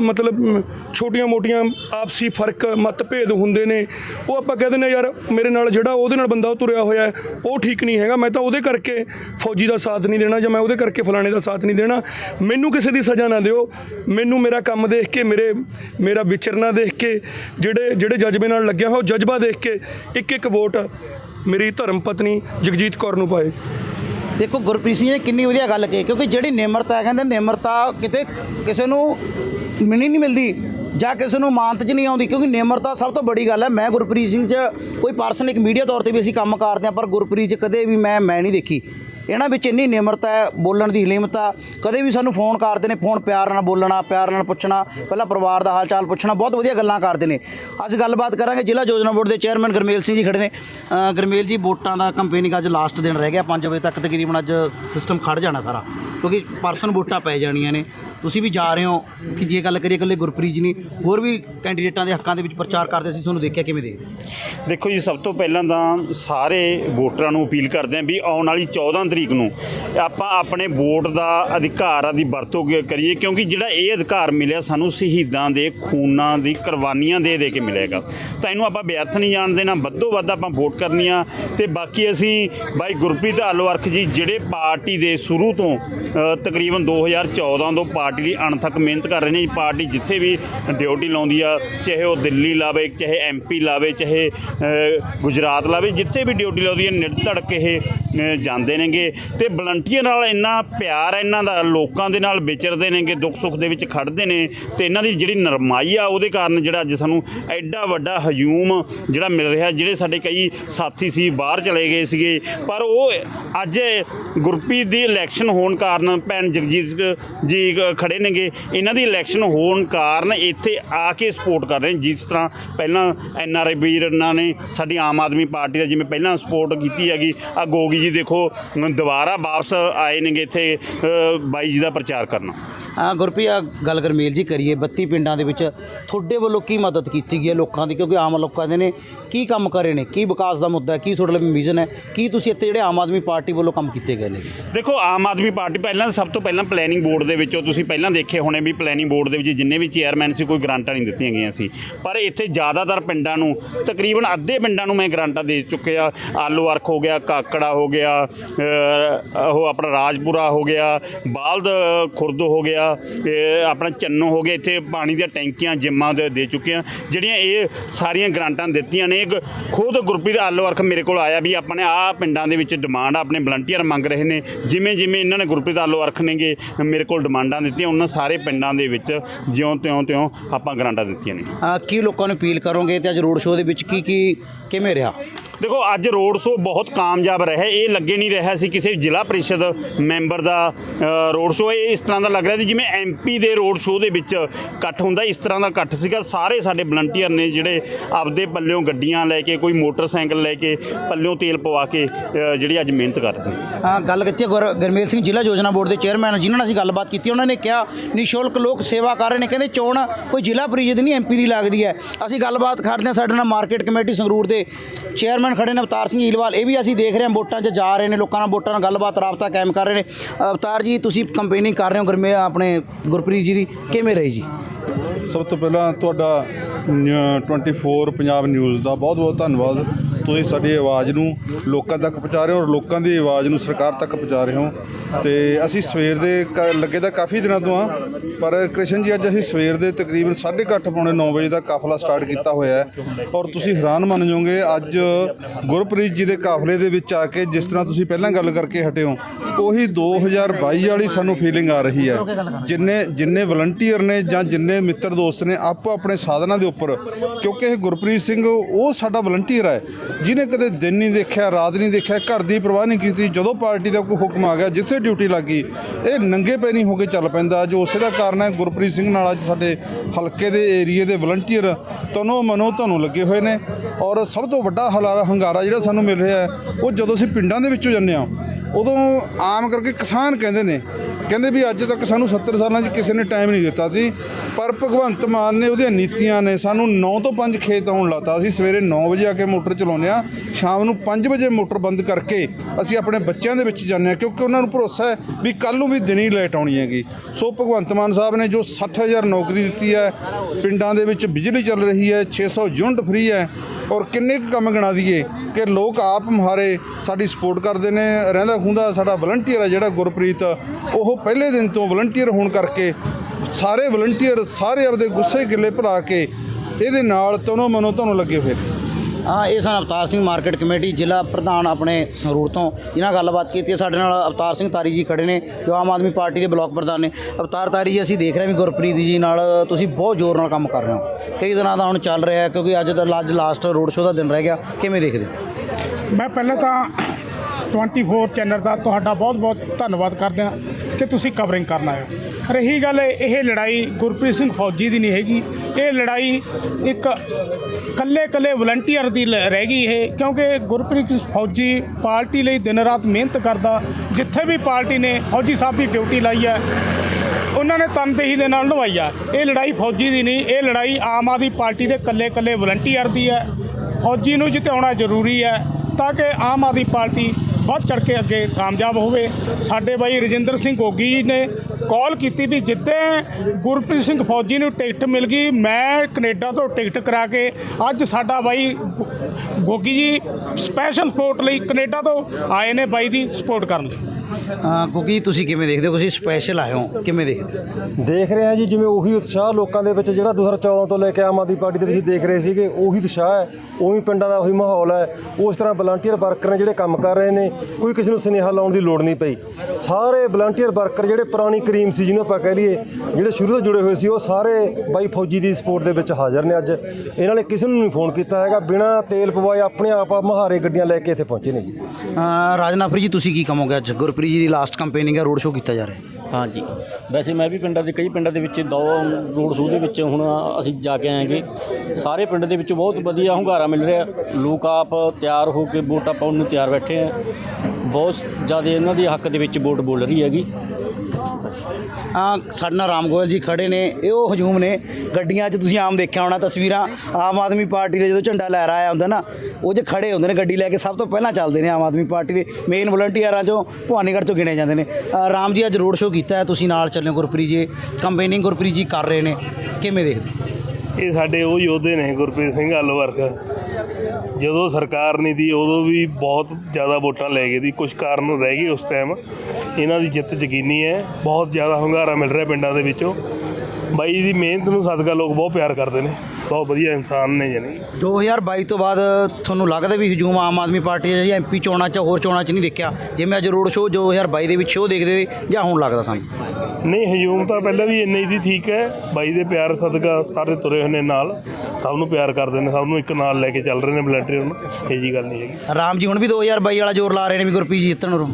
ਮਤਲਬ ਛੋਟੀਆਂ-ਮੋਟੀਆਂ ਆਪਸੀ ਫ਼ਰਕ, ਮਤਭੇਦ ਹੁੰਦੇ ਨੇ। ਉਹ ਆਪਾਂ ਕਹਿੰਦੇ ਨੇ ਯਾਰ, ਮੇਰੇ ਨਾਲ ਜਿਹੜਾ ਉਹਦੇ ਨਾਲ ਬੰਦਾ ਤੁਰਿਆ ਹੋਇਆ ਉਹ ਠੀਕ ਨਹੀਂ ਹੈਗਾ। ਮੈਂ ਤਾਂ ਉਹਦੇ ਕਰਕੇ ਫੌਜੀ ਦਾ ਸਾਥ ਨਹੀਂ ਦੇਣਾ ਜਾਂ ਮੈਂ ਉਹਦੇ ਕਰਕੇ ਫਲਾਣੇ ਦਾ ਸਾਥ ਨਹੀਂ ਦੇਣਾ। ਮੈਨੂੰ ਕਿਸੇ ਦੀ ਸਜ਼ਾ ਨਾ ਦਿਓ। ਮੈਨੂੰ ਮੇਰਾ ਕੰਮ ਦੇਖ ਕੇ, ਮੇਰੇ, ਮੇਰਾ ਵਿਚਰਨਾ ਦੇਖ ਕੇ, ਜਿਹੜੇ ਜਿਹੜੇ ਜਜ਼ਬੇ ਨਾਲ ਲੱਗਿਆ ਹੋਇਆ, ਉਹ ਜਜ਼ਬਾ ਦੇਖ ਕੇ ਇੱਕ ਇੱਕ ਵੋਟ ਮੇਰੀ ਧਰਮ ਪਤਨੀ ਜਗਜੀਤ ਕੌਰ ਨੂੰ ਪਾਏ। ਦੇਖੋ ਗੁਰਪ੍ਰੀਤ ਸਿੰਘ ਜੀ ਨੇ ਕਿੰਨੀ ਵਧੀਆ ਗੱਲ ਕਹੀ, ਕਿਉਂਕਿ ਜਿਹੜੀ ਨਿਮਰਤਾ ਹੈ, ਕਹਿੰਦੇ ਨਿਮਰਤਾ ਕਿਤੇ ਕਿਸੇ ਨੂੰ ਮਿਲਣੀ ਨਹੀਂ ਮਿਲਦੀ। ਜਾਂ ਕਿਸੇ ਨੂੰ ਮਾਨਤ 'ਚ ਨਹੀਂ ਆਉਂਦੀ ਕਿਉਂਕਿ ਨਿਮਰਤਾ ਸਭ ਤੋਂ ਬੜੀ ਗੱਲ ਹੈ। ਮੈਂ ਗੁਰਪ੍ਰੀਤ ਸਿੰਘ 'ਚ ਕੋਈ ਪਰਸਨ ਇੱਕ ਮੀਡੀਆ ਤੌਰ ਤੇ ਵੀ ਅਸੀਂ ਕੰਮ ਕਰਦੇ ਹਾਂ ਪਰ ਗੁਰਪ੍ਰੀਤ 'ਚ ਕਦੇ ਵੀ ਮੈਂ ਮੈਂ ਨਹੀਂ ਦੇਖੀ। ਇਹਨਾਂ ਵਿੱਚ ਇੰਨੀ ਨਿਮਰਤਾ ਹੈ ਬੋਲਣ ਦੀ ਹਲੀਮਤ ਆ। ਕਦੇ ਵੀ ਸਾਨੂੰ ਫੋਨ ਕਰਦੇ ਨੇ ਫੋਨ ਪਿਆਰ ਨਾਲ ਬੋਲਣਾ ਪਿਆਰ ਨਾਲ ਪੁੱਛਣਾ ਪਹਿਲਾਂ ਪਰਿਵਾਰ ਦਾ ਹਾਲ ਚਾਲ ਪੁੱਛਣਾ ਬਹੁਤ ਵਧੀਆ ਗੱਲਾਂ ਕਰਦੇ ਨੇ। ਅੱਜ ਗੱਲਬਾਤ ਕਰਾਂਗੇ ਜ਼ਿਲ੍ਹਾ ਯੋਜਨਾ ਬੋਰਡ ਦੇ ਚੇਅਰਮੈਨ ਗਰਮੇਲ ਸਿੰਘ ਜੀ ਖੜੇ ਨੇ। ਅ, ਗਰਮੇਲ ਜੀ ਵੋਟਾਂ ਦਾ ਕੰਪੇਨਿੰਗ ਅੱਜ ਲਾਸਟ ਦਿਨ ਰਹਿ ਗਿਆ 5 ਵਜੇ ਤੱਕ ਤਕਰੀਬਨ ਅੱਜ ਸਿਸਟਮ ਖੜ ਜਾਣਾ ਸਾਰਾ। ਕਿਉਂਕਿ ਪਰਸਨ ਵੋਟਾਂ ਪੈ ਜਾਣੀਆਂ ਨੇ। ਤੁਸੀਂ ਵੀ ਜਾ ਰਹੇ ਹੋ ਕਿ ਜੇ ਗੱਲ ਕਰੀਏ ਇਕੱਲੇ ਗੁਰਪ੍ਰੀਤ ਜੀ ਨਹੀਂ ਹੋਰ ਵੀ ਕੈਂਡੀਡੇਟਾਂ ਦੇ ਹੱਕਾਂ ਦੇ ਵਿੱਚ ਪ੍ਰਚਾਰ ਕਰਦੇ ਅਸੀਂ ਤੁਹਾਨੂੰ ਦੇਖਿਆ ਕਿਵੇਂ ਦੇਖਦੇ? ਦੇਖੋ ਜੀ ਸਭ ਤੋਂ ਪਹਿਲਾਂ ਤਾਂ ਸਾਰੇ ਵੋਟਰਾਂ ਨੂੰ ਅਪੀਲ ਕਰਦੇ ਆਂ ਵੀ ਆਉਣ ਵਾਲੀ 14 ਤਰੀਕ ਨੂੰ ਆਪਾਂ ਆਪਣੇ ਵੋਟ ਦਾ ਅਧਿਕਾਰ ਦੀ ਵਰਤੋਂ ਕਰੀਏ ਕਿਉਂਕਿ ਜਿਹੜਾ ਇਹ ਅਧਿਕਾਰ ਮਿਲਿਆ ਸਾਨੂੰ ਸ਼ਹੀਦਾਂ ਦੇ ਖੂਨਾਂ ਦੀ ਕੁਰਬਾਨੀਆਂ ਦੇ ਦੇ ਕੇ ਮਿਲੇਗਾ। ਤਾਂ ਇਹਨੂੰ ਆਪਾਂ ਵਿਅਰਥ ਨਹੀਂ ਜਾਣ ਦੇਣਾ ਵੱਧੋ ਵੱਧ ਆਪਾਂ ਵੋਟ ਕਰਨੀ ਆ। ਤੇ ਬਾਕੀ ਅਸੀਂ ਬਾਈ ਗੁਰਪ੍ਰੀਤ ਆਲਵਰਖ ਜੀ ਜਿਹੜੇ ਪਾਰਟੀ ਦੇ ਸ਼ੁਰੂ ਤੋਂ ਅ, ਤਕਰੀਬਨ 2014 ਤੋਂ ਪਾਰਟੀ ਪਾਰਟੀ ਲਈ ਅਣਥੱਕ ਮਿਹਨਤ ਕਰ ਰਹੇ ਨੇ, ਪਾਰਟੀ ਜਿੱਥੇ ਵੀ ਡਿਊਟੀ ਲਾਉਂਦੀ ਆ, ਚਾਹੇ ਉਹ ਦਿੱਲੀ ਲਾਵੇ, ਚਾਹੇ ਐਮਪੀ ਲਾਵੇ, ਚਾਹੇ ਗੁਜਰਾਤ ਲਾਵੇ, ਜਿੱਥੇ ਵੀ ਡਿਊਟੀ ਲਾਉਂਦੀ ਹੈ ਨਿਰਧੜ ਕੇ ਇਹ ਜਾਂਦੇ ਨੇਗੇ। ਤੇ ਵਲੰਟੀਅਰ ਨਾਲ ਇੰਨਾ ਪਿਆਰ ਇਹਨਾਂ ਦਾ, ਲੋਕਾਂ ਦੇ ਨਾਲ ਵਿਚਰਦੇ ਨੇਗੇ, ਦੁੱਖ ਸੁੱਖ ਦੇ ਵਿੱਚ ਖੜਦੇ ਨੇ। ਤੇ ਇਹਨਾਂ ਦੀ ਜਿਹੜੀ ਨਰਮਾਈ ਆ, ਉਹਦੇ ਕਾਰਨ ਜਿਹੜਾ ਅੱਜ ਸਾਨੂੰ ਐਡਾ ਵੱਡਾ ਹਜੂਮ ਜਿਹੜਾ ਮਿਲ ਰਿਹਾ, ਜਿਹੜੇ ਸਾਡੇ ਕਈ ਸਾਥੀ ਸੀ, ਬਾਹਰ ਚਲੇ ਗਏ ਸੀਗੇ। ਪਰ ਉਹ ਅੱਜ ਗੁਰਪ੍ਰੀਤ ਦੀ ਇਲੈਕਸ਼ਨ ਹੋਣ ਕਾਰਨ, ਭੈਣ ਜਗਜੀਤ ਜੀ ਖੜੇ ਨੇਗੇ। ਇਹਨਾਂ ਦੀ ਇਲੈਕਸ਼ਨ ਹੋਣ ਕਾਰਨ ਇੱਥੇ ਆ ਕੇ ਸਪੋਰਟ ਕਰ ਰਹੇ ਜਿਸ ਤਰ੍ਹਾਂ ਪਹਿਲਾਂ ਐਨ ਆਰ ਆਈ ਵੀਰਾਂ ਨੇ ਸਾਡੀ ਆਮ ਆਦਮੀ ਪਾਰਟੀ ਦਾ ਜਿਵੇਂ ਪਹਿਲਾਂ ਸਪੋਰਟ ਕੀਤੀ ਹੈਗੀ ਆ ਗੋਗੀ ਜੀ ਦੇਖੋ ਦੁਬਾਰਾ ਵਾਪਸ ਆਏ ਨੇਗੇ ਇੱਥੇ ਬਾਈ ਜੀ ਦਾ ਪ੍ਰਚਾਰ ਕਰਨਾ। ਆ ਗੁਰਪ੍ਰੀਤ ਆ ਗੱਲ ਗਰਮੇਲ ਜੀ ਕਰੀਏ। 32 ਪਿੰਡਾਂ ਦੇ ਵਿੱਚ ਤੁਹਾਡੇ ਵੱਲੋਂ ਕੀ ਮਦਦ ਕੀਤੀ ਗਈ ਹੈ ਲੋਕਾਂ ਦੀ? ਕਿਉਂਕਿ ਆਮ ਲੋਕਾਂ ਦੇ ਨੇ ਕੀ ਕੰਮ ਕਰੇ ਨੇ? ਕੀ ਵਿਕਾਸ ਦਾ ਮੁੱਦਾ ਕੀ ਤੁਹਾਡੇ ਲਈ ਵਿਜ਼ਨ ਹੈ? ਕੀ ਤੁਸੀਂ ਇੱਥੇ ਜਿਹੜੇ ਆਮ ਆਦਮੀ ਪਾਰਟੀ ਵੱਲੋਂ ਕੰਮ ਕੀਤੇ ਗਏ ਨੇ? ਦੇਖੋ ਆਮ ਆਦਮੀ ਪਾਰਟੀ ਪਹਿਲਾਂ ਸਭ ਤੋਂ ਪਹਿਲਾਂ ਪਲੈਨਿੰਗ ਬੋਰਡ ਦੇ ਵਿੱਚੋਂ ਤੁਸੀਂ ਪਹਿਲਾਂ ਦੇਖੇ ਹੋਣੇ ਵੀ ਪਲੈਨਿੰਗ ਬੋਰਡ ਦੇ ਵਿੱਚ ਜਿੰਨੇ ਵੀ ਚੇਅਰਮੈਨ ਸੀ, ਕੋਈ ਗ੍ਰਾਂਟਾਂ ਨਹੀਂ ਦਿੱਤੀਆਂ ਗਈਆਂ ਸੀ। ਪਰ ਇੱਥੇ ਜ਼ਿਆਦਾਤਰ ਪਿੰਡਾਂ ਨੂੰ, ਤਕਰੀਬਨ ਅੱਧੇ ਪਿੰਡਾਂ ਨੂੰ ਮੈਂ ਗ੍ਰਾਂਟਾਂ ਦੇ ਚੁੱਕਿਆ। ਆਲੂ ਅਰਖ ਹੋ ਗਿਆ, ਕਾਕੜਾ ਹੋ ਗਿਆ ਉਹ ਆਪਣਾ ਰਾਜਪੁਰਾ ਹੋ ਗਿਆ, ਬਾਲਦ ਖੁਰਦ ਹੋ ਗਿਆ ਇਹ ਆਪਣਾ ਚੰਨੋ ਹੋ ਗਿਆ ਇੱਥੇ ਪਾਣੀ ਦੀਆਂ ਟੈਂਕੀਆਂ ਜਿੰਮਾਂ ਦੇ ਦੇ ਚੁੱਕੇ ਆ ਜਿਹੜੀਆਂ ਇਹ ਸਾਰੀਆਂ ਗ੍ਰਾਂਟਾਂ ਦਿੱਤੀਆਂ ਨੇ, ਇੱਕ ਖੁਦ ਗੁਰਪ੍ਰੀਤ ਆਲੂ ਅਰਖ ਮੇਰੇ ਕੋਲ ਆਇਆ ਵੀ ਆਪਣੇ ਆ ਪਿੰਡਾਂ ਦੇ ਵਿੱਚ ਡਿਮਾਂਡ ਆਪਣੇ ਵਲੰਟੀਅਰ ਮੰਗ ਰਹੇ ਨੇ। ਜਿਵੇਂ ਜਿਵੇਂ ਇਹਨਾਂ ਨੇ ਗੁਰਪ੍ਰੀਤ ਆਲੂ ਅਰਖ ਨੇਗੇ, ਮੇਰੇ ਕੋਲ ਡਿਮਾਂਡਾਂ ਦਿੱਤੀਆਂ ਉਹਨਾਂ ਸਾਰੇ ਪਿੰਡਾਂ ਦੇ ਵਿੱਚ ਜਿਉਂ ਤਿਉਂ ਤਿਉਂ ਆਪਾਂ ਗਰਾਂਟਾਂ ਦਿੱਤੀਆਂ ਨੇ। ਆ ਕੀ ਲੋਕਾਂ ਨੂੰ ਅਪੀਲ ਕਰੋਗੇ ਤੇ ਅੱਜ ਰੋਡ ਸ਼ੋਅ ਦੇ ਵਿੱਚ ਕੀ ਕੀ ਕਿਵੇਂ ਰਿਹਾ? ਦੇਖੋ, ਅੱਜ ਰੋਡ ਸ਼ੋਅ ਬਹੁਤ ਕਾਮਯਾਬ ਰਿਹਾ। ਇਹ ਲੱਗੇ ਨਹੀਂ ਰਿਹਾ ਸੀ ਕਿਸੇ ਜ਼ਿਲ੍ਹਾ ਪ੍ਰੀਸ਼ਦ ਮੈਂਬਰ ਦਾ ਰੋਡ ਸ਼ੋਅ। ਇਹ ਇਸ ਤਰ੍ਹਾਂ ਦਾ ਲੱਗ ਰਿਹਾ ਸੀ ਜਿਵੇਂ ਐਮਪੀ ਦੇ ਰੋਡ ਸ਼ੋਅ ਦੇ ਵਿੱਚ ਇਕੱਠ ਹੁੰਦਾ। ਇਸ ਤਰ੍ਹਾਂ ਦਾ ਇਕੱਠ ਸੀਗਾ। ਸਾਰੇ ਸਾਡੇ ਵਲੰਟੀਅਰ ਨੇ ਜਿਹੜੇ ਆਪਦੇ ਪੱਲਿਓਂ ਗੱਡੀਆਂ ਲੈ ਕੇ, ਕੋਈ ਮੋਟਰਸਾਈਕਲ ਲੈ ਕੇ, ਪੱਲਿਓਂ ਤੇਲ ਪਵਾ ਕੇ ਜਿਹੜੀ ਅੱਜ ਮਿਹਨਤ ਕਰ ਰਹੇ ਨੇ। ਗੱਲ ਕੀਤੀ ਹੈ ਗੁਰ- ਗੁਰਮੇਲ ਸਿੰਘ ਜ਼ਿਲ੍ਹਾ ਯੋਜਨਾ ਬੋਰਡ ਦੇ ਚੇਅਰਮੈਨ ਜਿਨ੍ਹਾਂ ਨਾਲ ਅਸੀਂ ਗੱਲਬਾਤ ਕੀਤੀ, ਉਹਨਾਂ ਨੇ ਕਿਹਾ, ਨਿਸ਼ੁਲਕ ਲੋਕ ਸੇਵਾ ਕਰ ਰਹੇ ਨੇ। ਕਹਿੰਦੇ ਚੋਣ ਕੋਈ ਜ਼ਿਲ੍ਹਾ ਪ੍ਰੀਸ਼ਦ ਨਹੀਂ ਐਮਪੀ ਦੀ ਲੱਗਦੀ ਹੈ। ਅਸੀਂ ਗੱਲਬਾਤ ਕਰਦੇ ਹਾਂ ਸਾਡੇ ਨਾਲ ਮਾਰਕੀਟ ਕਮੇਟੀ ਸੰਗਰੂਰ ਦੇ ਚੇਅਰਮੈਨ ਖੜੇ ਨੇ ਅਵਤਾਰ ਸਿੰਘ ਈਲਵਾਲ। ਇਹ ਵੀ ਅਸੀਂ ਦੇਖ ਰਹੇ ਹਾਂ ਵੋਟਾਂ 'ਚ ਜਾ ਰਹੇ ਨੇ, ਲੋਕਾਂ ਨਾਲ ਵੋਟਾਂ ਨਾਲ ਗੱਲਬਾਤ, ਰਾਬਤਾ ਕਾਇਮ ਕਰ ਰਹੇ ਨੇ। ਅਵਤਾਰ ਜੀ, ਤੁਸੀਂ ਕੰਪੇਨਿੰਗ ਕਰ ਰਹੇ ਹੋ ਗੁਰਮੇ ਆਪਣੇ ਗੁਰਪ੍ਰੀਤ ਜੀ ਦੀ। ਕਿਵੇਂ ਰਹੀ ਜੀ? ਸਭ ਤੋਂ ਪਹਿਲਾਂ ਤੁਹਾਡਾ ਨ- 24 ਪੰਜਾਬ ਨਿਊਜ਼ ਦਾ ਬਹੁਤ ਬਹੁਤ ਧੰਨਵਾਦ। ਤੁਸੀਂ ਸਾਡੀ ਆਵਾਜ਼ ਨੂੰ ਲੋਕਾਂ ਤੱਕ ਪਹੁੰਚਾ ਰਹੇ ਹੋ ਔਰ ਲੋਕਾਂ ਦੀ ਆਵਾਜ਼ ਨੂੰ ਸਰਕਾਰ ਤੱਕ ਪਹੁੰਚਾ ਰਹੇ ਹੋ। ਤੇ ਅਸੀਂ ਸਵੇਰ ਦੇ ਕ- ਲੱਗੇ ਤਾਂ ਕਾਫੀ ਦਿਨਾਂ ਤੋਂ ਆ ਪਰ ਕ੍ਰਿਸ਼ਨ ਜੀ ਅੱਜ ਅਸੀਂ ਸਵੇਰ ਦੇ ਤਕਰੀਬਨ 8:30 ਪੌਣੇ 9 ਵਜੇ ਦਾ ਕਾਫਲਾ ਸਟਾਰਟ ਕੀਤਾ ਹੋਇਆ ਹੈ। ਔਰ ਤੁਸੀਂ ਹੈਰਾਨ ਮੰਨ ਜਾਓਗੇ, ਅੱਜ ਗੁਰਪ੍ਰੀਤ ਜੀ ਦੇ ਕਾਫਲੇ ਦੇ ਵਿੱਚ ਆ ਕੇ ਜਿਸ ਤਰ੍ਹਾਂ ਤੁਸੀਂ ਪਹਿਲਾਂ ਗੱਲ ਕਰਕੇ ਹਟੇ ਹੋ, ਉਹੀ 2022 ਵਾਲੀ ਸਾਨੂੰ ਫੀਲਿੰਗ ਆ ਰਹੀ ਹੈ। ਜਿੰਨੇ ਜਿੰਨੇ ਵਲੰਟੀਅਰ ਨੇ ਜਾਂ ਜਿੰਨੇ ਮਿੱਤਰ ਦੋਸਤ ਨੇ, ਆਪੋ ਆਪਣੇ ਸਾਧਨਾਂ ਦੇ ਉੱਪਰ, ਕਿਉਂਕਿ ਇਹ ਗੁਰਪ੍ਰੀਤ ਸਿੰਘ ਉਹ ਸਾਡਾ ਵਲੰਟੀਅਰ ਹੈ। ਜਿਹਨੇ ਕਦੇ ਦਿਨ ਨਹੀਂ ਦੇਖਿਆ, ਰਾਤ ਨਹੀਂ ਦੇਖਿਆ, ਘਰ ਦੀ ਪਰਵਾਹ ਨਹੀਂ ਕੀਤੀ, ਜਦੋਂ ਪਾਰਟੀ ਦਾ ਕੋਈ ਹੁਕਮ ਆ ਗਿਆ, ਜਿੱਥੇ ਡਿਊਟੀ ਲੱਗ ਗਈ। ਇਹ ਨੰਗੇ ਪੈ ਨਹੀਂ ਹੋ ਕੇ ਚੱਲ ਪੈਂਦਾ। ਜੋ ਉਸੇ ਦਾ ਕਾਰਨ ਹੈ ਗੁਰਪ੍ਰੀਤ ਸਿੰਘ ਨਾਲ ਅੱਜ ਸਾਡੇ ਹਲਕੇ ਦੇ ਏਰੀਏ ਦੇ ਵਲੰਟੀਅਰ ਤਨੋ ਮਨੋ ਤੁਹਾਨੂੰ ਲੱਗੇ ਹੋਏ ਨੇ। ਔਰ ਸਭ ਤੋਂ ਵੱਡਾ ਹਲਾਰਾ ਹੰਗਾਰਾ ਜਿਹੜਾ ਸਾਨੂੰ ਮਿਲ ਰਿਹਾ ਉਹ ਜਦੋਂ ਅਸੀਂ ਪਿੰਡਾਂ ਦੇ ਵਿੱਚੋਂ ਜਾਂਦੇ ਹਾਂ ਉਦੋਂ ਆਮ ਕਰਕੇ ਕਿਸਾਨ ਕਹਿੰਦੇ ਨੇ, ਕਹਿੰਦੇ ਵੀ ਅੱਜ ਤੱਕ ਸਾਨੂੰ 70 ਸਾਲਾਂ 'ਚ ਕਿਸੇ ਨੇ ਟਾਈਮ ਨਹੀਂ ਦਿੱਤਾ ਸੀ। ਪਰ ਭਗਵੰਤ ਮਾਨ ਨੇ ਉਹਦੀਆਂ ਨੀਤੀਆਂ ਨੇ ਸਾਨੂੰ 9 ਤੋਂ 5 ਖੇਤ ਆਉਣ ਲਾਤਾ। ਅਸੀਂ ਸਵੇਰੇ 9 ਵਜੇ ਆ ਕੇ ਮੋਟਰ ਚਲਾਉਂਦੇ ਆ ਸ਼ਾਮ ਨੂੰ 5 ਵਜੇ ਮੋਟਰ ਬੰਦ ਕਰਕੇ ਅਸੀਂ ਆਪਣੇ ਬੱਚਿਆਂ ਦੇ ਵਿੱਚ ਜਾਂਦੇ ਆ ਕਿਉਂਕਿ ਉਹਨਾਂ ਨੂੰ ਭਰੋਸਾ ਹੈ ਵੀ ਕੱਲ ਨੂੰ ਵੀ ਦਿਨੀ ਲਾਈਟ ਆਉਣੀ ਹੈਗੀ। ਸੋ ਭਗਵੰਤ ਮਾਨ ਸਾਹਿਬ ਨੇ ਜੋ 60000 ਨੌਕਰੀ ਦਿੱਤੀ ਹੈ, ਪਿੰਡਾਂ ਦੇ ਵਿੱਚ ਬਿਜਲੀ ਚੱਲ ਰਹੀ ਹੈ 600 ਯੂਨਿਟ ਫ੍ਰੀ ਹੈ, ਔਰ ਕਿੰਨੇ ਕੁ ਕੰਮ ਗਿਣਾ ਦਈਏ ਕਿ ਲੋਕ ਆਪ ਮੁਹਾਰੇ ਸਾਡੀ ਸਪੋਰਟ ਕਰਦੇ ਨੇ, ਰਹਿੰਦਾ ਖੁੰਦਾ ਸਾਡਾ ਵਲੰਟੀਅਰ ਹੈ ਜਿਹੜਾ ਗੁਰਪ੍ਰੀਤ ਉਹ ਪਹਿਲੇ ਦਿਨ ਤੋਂ ਵਲੰਟੀਅਰ ਹੋਣ ਕਰਕੇ ਸਾਰੇ ਵਲੰਟੀਅਰ ਸਾਰੇ ਆਪਦੇ ਗੁੱਸੇ ਗਿੱਲੇ ਭੁਲਾ ਕੇ ਇਹਦੇ ਨਾਲ ਤਨੋ ਮਨੋ ਤੁਹਾਨੂੰ ਲੱਗੇ ਹੋਏ ਨੇ। ਹਾਂ ਇਹ ਸਨ ਅਵਤਾਰ ਸਿੰਘ ਮਾਰਕੀਟ ਕਮੇਟੀ ਜ਼ਿਲ੍ਹਾ ਪ੍ਰਧਾਨ ਆਪਣੇ ਸੰਗਰੂਰ ਤੋਂ ਜਿਨ੍ਹਾਂ ਗੱਲਬਾਤ ਕੀਤੀ ਹੈ। ਸਾਡੇ ਨਾਲ ਅਵਤਾਰ ਸਿੰਘ ਤਾਰੀ ਜੀ ਖੜੇ ਨੇ ਜੋ ਆਮ ਆਦਮੀ ਪਾਰਟੀ ਦੇ ਬਲਾਕ ਪ੍ਰਧਾਨ ਨੇ। ਅਵਤਾਰ ਤਾਰੀ ਜੀ ਅਸੀਂ ਦੇਖ ਰਹੇ ਹਾਂ ਵੀ ਗੁਰਪ੍ਰੀਤ ਜੀ ਨਾਲ ਤੁਸੀਂ ਬਹੁਤ ਜ਼ੋਰ ਨਾਲ ਕੰਮ ਕਰ ਰਹੇ ਹੋ। ਕਈ ਦਿਨਾਂ ਦਾ ਹੁਣ ਚੱਲ ਰਿਹਾ ਹੈ ਕਿਉਂਕਿ ਅੱਜ ਦਾ ਅੱਜ ਲਾਸਟ ਰੋਡ ਸ਼ੋਅ ਦਾ ਦਿਨ ਰਹਿ ਗਿਆ। ਕਿਵੇਂ ਦੇਖਦੇ ਮੈਂ ਪਹਿਲਾਂ ਤਾਂ 24 ਚੈਨਲ ਦਾ ਤੁਹਾਡਾ ਬਹੁਤ-ਬਹੁਤ ਧੰਨਵਾਦ ਕਰਦੇ ਹਾਂ ਕਿ ਤੁਸੀਂ ਕਵਰਿੰਗ ਕਰਨ ਆਏ ਰਹੀ ਗੱਲ ਇਹ ਲੜਾਈ ਗੁਰਪ੍ਰੀਤ ਸਿੰਘ ਫੌਜੀ ਦੀ ਨਹੀਂ ਹੈਗੀ। ਇਹ ਲੜਾਈ ਇੱਕ ਕੱਲੇ-ਕੱਲੇ ਵਲੰਟੀਅਰ ਦੀ ਲ- ਰਹਿ ਗਈ ਇਹ, ਕਿਉਂਕਿ ਗੁਰਪ੍ਰੀਤ ਸਿੰਘ ਫੌਜੀ ਪਾਰਟੀ ਲਈ ਦਿਨ ਰਾਤ ਮਿਹਨਤ ਕਰਦਾ, ਜਿੱਥੇ ਵੀ ਪਾਰਟੀ ਨੇ ਫੌਜੀ ਸਾਹਿਬ ਦੀ ਡਿਊਟੀ ਲਾਈ ਹੈ, ਉਹਨਾਂ ਨੇ ਤਨਦੇਹੀ ਦੇ ਨਾਲ ਨਿਭਾਈ ਆ। ਇਹ ਲੜਾਈ ਫੌਜੀ ਦੀ ਨਹੀਂ, ਇਹ ਲੜਾਈ ਆਮ ਆਦਮੀ ਪਾਰਟੀ ਦੇ ਕੱਲੇ-ਕੱਲੇ ਵਲੰਟੀਅਰ ਦੀ ਹੈ। ਫੌਜੀ ਨੂੰ ਜਿਤਾਉਣਾ ਜ਼ਰੂਰੀ ਹੈ, ਤਾਂ ਕਿ ਆਮ ਆਦਮੀ ਪਾਰਟੀ ਵੱਧ ਚੜ ਕੇ ਅੱਗੇ ਕਾਮਯਾਬ ਹੋਵੇ। ਸਾਡੇ ਬਾਈ ਰਜਿੰਦਰ ਸਿੰਘ ਗੋਗੀ ਜੀ ਨੇ ਕਾਲ ਕੀਤੀ ਵੀ ਜਿੱਦਾਂ ਗੁਰਪ੍ਰੀਤ ਸਿੰਘ ਫੌਜੀ ਨੂੰ ਟਿਕਟ ਮਿਲ ਗਈ, ਮੈਂ ਕੈਨੇਡਾ ਤੋਂ ਟਿਕਟ ਕਰਾ ਕੇ ਅੱਜ ਸਾਡਾ ਬਾਈ ਗੋ- ਗੋਗੀ ਜੀ ਸਪੈਸ਼ਲ ਸਪੋਰਟ ਲਈ ਕੈਨੇਡਾ ਤੋਂ ਆਏ ਨੇ ਬਾਈ ਦੀ ਸਪੋਰਟ ਕਰਨ ਲਈ। ਕਿਉਂਕਿ ਤੁਸੀਂ ਕਿਵੇਂ ਦੇਖਦੇ ਹੋ? ਤੁਸੀਂ ਸਪੈਸ਼ਲ ਆਏ ਹੋ। ਕਿਵੇਂ ਦੇਖਦੇ ਹੋ? ਦੇਖ ਰਹੇ ਹਾਂ ਜੀ ਜਿਵੇਂ ਉਹੀ ਉਤਸ਼ਾਹ ਲੋਕਾਂ ਦੇ ਵਿੱਚ ਜਿਹੜਾ 2014 ਤੋਂ ਲੈ ਕੇ ਆਮ ਆਦਮੀ ਪਾਰਟੀ ਦੇ ਵਿੱਚ ਦੇਖ ਰਹੇ ਸੀਗੇ ਉਹੀ ਉਤਸ਼ਾਹ ਹੈ ਉਹੀ ਪਿੰਡਾਂ ਦਾ ਉਹੀ ਮਾਹੌਲ ਹੈ। ਉਸ ਤਰ੍ਹਾਂ ਵਲੰਟੀਅਰ ਵਰਕਰ ਨੇ ਜਿਹੜੇ ਕੰਮ ਕਰ ਰਹੇ ਨੇ ਕੋਈ ਕਿਸੇ ਨੂੰ ਸੁਨੇਹਾ ਲਾਉਣ ਦੀ ਲੋੜ ਨਹੀਂ ਪਈ। ਸਾਰੇ ਵਲੰਟੀਅਰ ਵਰਕਰ ਜਿਹੜੇ ਪੁਰਾਣੀ ਕਰੀਮ ਸੀ ਜਿਹਨੂੰ ਆਪਾਂ ਕਹਿ ਲਈਏ ਜਿਹੜੇ ਸ਼ੁਰੂ ਤੋਂ ਜੁੜੇ ਹੋਏ ਸੀ ਉਹ ਸਾਰੇ ਬਾਈ ਫੌਜੀ ਦੀ ਸਪੋਰਟ ਦੇ ਵਿੱਚ ਹਾਜ਼ਰ ਨੇ ਅੱਜ। ਇਹਨਾਂ ਨੇ ਕਿਸੇ ਨੂੰ ਨਹੀਂ ਫੋਨ ਕੀਤਾ ਹੈਗਾ ਬਿਨਾਂ ਤੇਲ ਪਵਾਏ ਆਪਣੇ ਆਪ ਮਹਾਰੇ ਗੱਡੀਆਂ ਲੈ ਕੇ ਇੱਥੇ ਪਹੁੰਚੇ ਨੇ ਜੀ। ਅਹ ਰਾਜਨਾਥਪੁਰੀ ਜੀ ਤੁਸੀਂ ਕੀ ਕਹੋਗੇ ਅੱਜ? ਗੁਰਪ੍ਰੀਤ ਜੀ ਦੀ ਲਾਸਟ ਕੰਪੇਨਿੰਗ ਹੈ ਰੋਡ ਸ਼ੋਅ ਕੀਤਾ ਜਾ ਰਿਹਾ ਹੈ। ਹਾਂਜੀ ਵੈਸੇ ਮੈਂ ਵੀ ਪਿੰਡਾਂ ਦੇ, ਕਈ ਪਿੰਡਾਂ ਦੇ ਵਿੱਚ ਦੋ ਰੋਡ ਸ਼ੋਅ ਦੇ ਵਿੱਚ ਹੁਣ ਅਸੀਂ ਜਾ ਕੇ ਆਏਗੇ ਸਾਰੇ ਪਿੰਡ ਦੇ ਵਿੱਚ ਬਹੁਤ ਵਧੀਆ ਹੁੰਗਾਰਾ ਮਿਲ ਰਿਹਾ ਲੋਕ ਆਪ ਤਿਆਰ ਹੋ ਕੇ ਵੋਟਾਂ ਪਾਉਣ ਨੂੰ ਤਿਆਰ ਬੈਠੇ ਆ। ਬਹੁਤ ਜ਼ਿਆਦਾ ਇਹਨਾਂ ਦੇ ਹੱਕ ਦੇ ਵਿੱਚ ਵੋਟ ਬੋਲ ਰਹੀ ਹੈਗੀ। ਆ ਸਾਡੇ ਨਾਲ ਰਾਮ ਗੋਇਲ ਜੀ ਖੜੇ ਨੇ, ਇਹ ਉਹ ਹਜੂਮ ਨੇ, ਗੱਡੀਆਂ 'ਚ ਤੁਸੀਂ ਆਮ ਦੇਖਿਆ ਹੋਣਾ ਤਸਵੀਰਾਂ, ਆਮ ਆਦਮੀ ਪਾਰਟੀ ਦੇ ਜਦੋਂ ਝੰਡਾ ਲਹਿਰਾ ਆਇਆ ਹੁੰਦਾ ਨਾ, ਉਹ 'ਚ ਖੜੇ ਹੁੰਦੇ ਨੇ, ਗੱਡੀ ਲੈ ਕੇ ਸਭ ਤੋਂ ਪਹਿਲਾਂ ਚੱਲਦੇ ਨੇ ਆਮ ਆਦਮੀ ਪਾਰਟੀ ਦੇ ਮੇਨ ਵਲੰਟੀਅਰਾਂ 'ਚੋਂ ਭਵਾਨੀਗੜ੍ਹ ਤੋਂ ਗਿਣੇ ਜਾਂਦੇ ਨੇ। ਰਾਮ ਜੀ ਅੱਜ ਰੋਡ ਸ਼ੋਅ ਕੀਤਾ ਹੈ, ਤੁਸੀਂ ਨਾਲ ਚੱਲੇ ਗੁਰਪ੍ਰੀਤ ਜੀ ਕੰਪੇਨਿੰਗ ਗੁਰਪ੍ਰੀਤ ਜੀ ਕਰ ਰਹੇ ਨੇ, ਕਿਵੇਂ ਦੇਖਦੇ ਇਹ ਸਾਡੇ ਉਹ ਯੋਧੇ ਨੇ ਗੁਰਪ੍ਰੀਤ ਸਿੰਘ ਹੱਲ ਵਰਕ ਜਦੋਂ ਸਰਕਾਰ ਨਹੀਂ ਦੀ, ਉਦੋਂ ਵੀ ਬਹੁਤ ਜ਼ਿਆਦਾ ਵੋਟਾਂ ਲੈ ਗਏ ਦੀ। ਕੁਝ ਕਾਰਨ ਰਹਿ ਗਏ ਉਸ ਟਾਈਮ ਇਹਨਾਂ ਦੀ ਜਿੱਤ ਯਕੀਨੀ ਹੈ। ਬਹੁਤ ਜ਼ਿਆਦਾ ਹੁੰਗਾਰਾ ਮਿਲ ਰਿਹਾ ਪਿੰਡਾਂ ਦੇ ਵਿੱਚੋਂ। ਬਾਈ ਦੀ ਮਿਹਨਤ ਨੂੰ ਸਦਕਾ ਲੋਕ ਬਹੁਤ ਪਿਆਰ ਕਰਦੇ ਨੇ। ਬਹੁਤ ਵਧੀਆ ਇਨਸਾਨ ਨੇ ਜਾਨੀ 2022 ਤੋਂ ਬਾਅਦ ਤੁਹਾਨੂੰ ਲੱਗਦਾ ਵੀ ਹਜੂਮ ਆਮ ਆਦਮੀ ਪਾਰਟੀ ਜਾਂ ਐਮਪੀ ਚੋਣਾਂ 'ਚ, ਹੋਰ ਚੋਣਾਂ 'ਚ ਨਹੀਂ ਦੇਖਿਆ। ਜਿਵੇਂ ਅੱਜ ਰੋਡ ਸ਼ੋਅ 2022 ਦੇ ਵਿੱਚ ਸ਼ੋਅ ਦੇਖਦੇ ਜਾਂ ਹੁਣ ਲੱਗਦਾ ਸਾਨੂੰ? ਨਹੀਂ ਹਜੂਮ ਤਾਂ ਪਹਿਲਾਂ ਵੀ ਇੰਨਾ ਹੀ ਸੀ ਠੀਕ ਹੈ। ਬਾਈ ਦੇ ਪਿਆਰ ਸਦਕਾ ਸਾਰੇ ਤੁਰੇ ਹੋਏ ਨੇ ਨਾਲ। ਸਭ ਨੂੰ ਪਿਆਰ ਕਰਦੇ ਨੇ ਸਭ ਨੂੰ ਇੱਕ ਨਾਲ ਲੈ ਕੇ ਚੱਲ ਰਹੇ ਨੇ ਵਲੰਟੀਅਰ ਨੂੰ ਇਹ ਜੀ ਗੱਲ ਨਹੀਂ ਹੈਗੀ। ਰਾਮ ਜੀ ਹੁਣ ਵੀ 2022 ਵਾਲਾ ਜ਼ੋਰ ਲਾ ਰਹੇ ਨੇ ਵੀ ਗੁਰਪ੍ਰੀਤ ਜੀ ਜਿੱਤਣ ਨੂੰ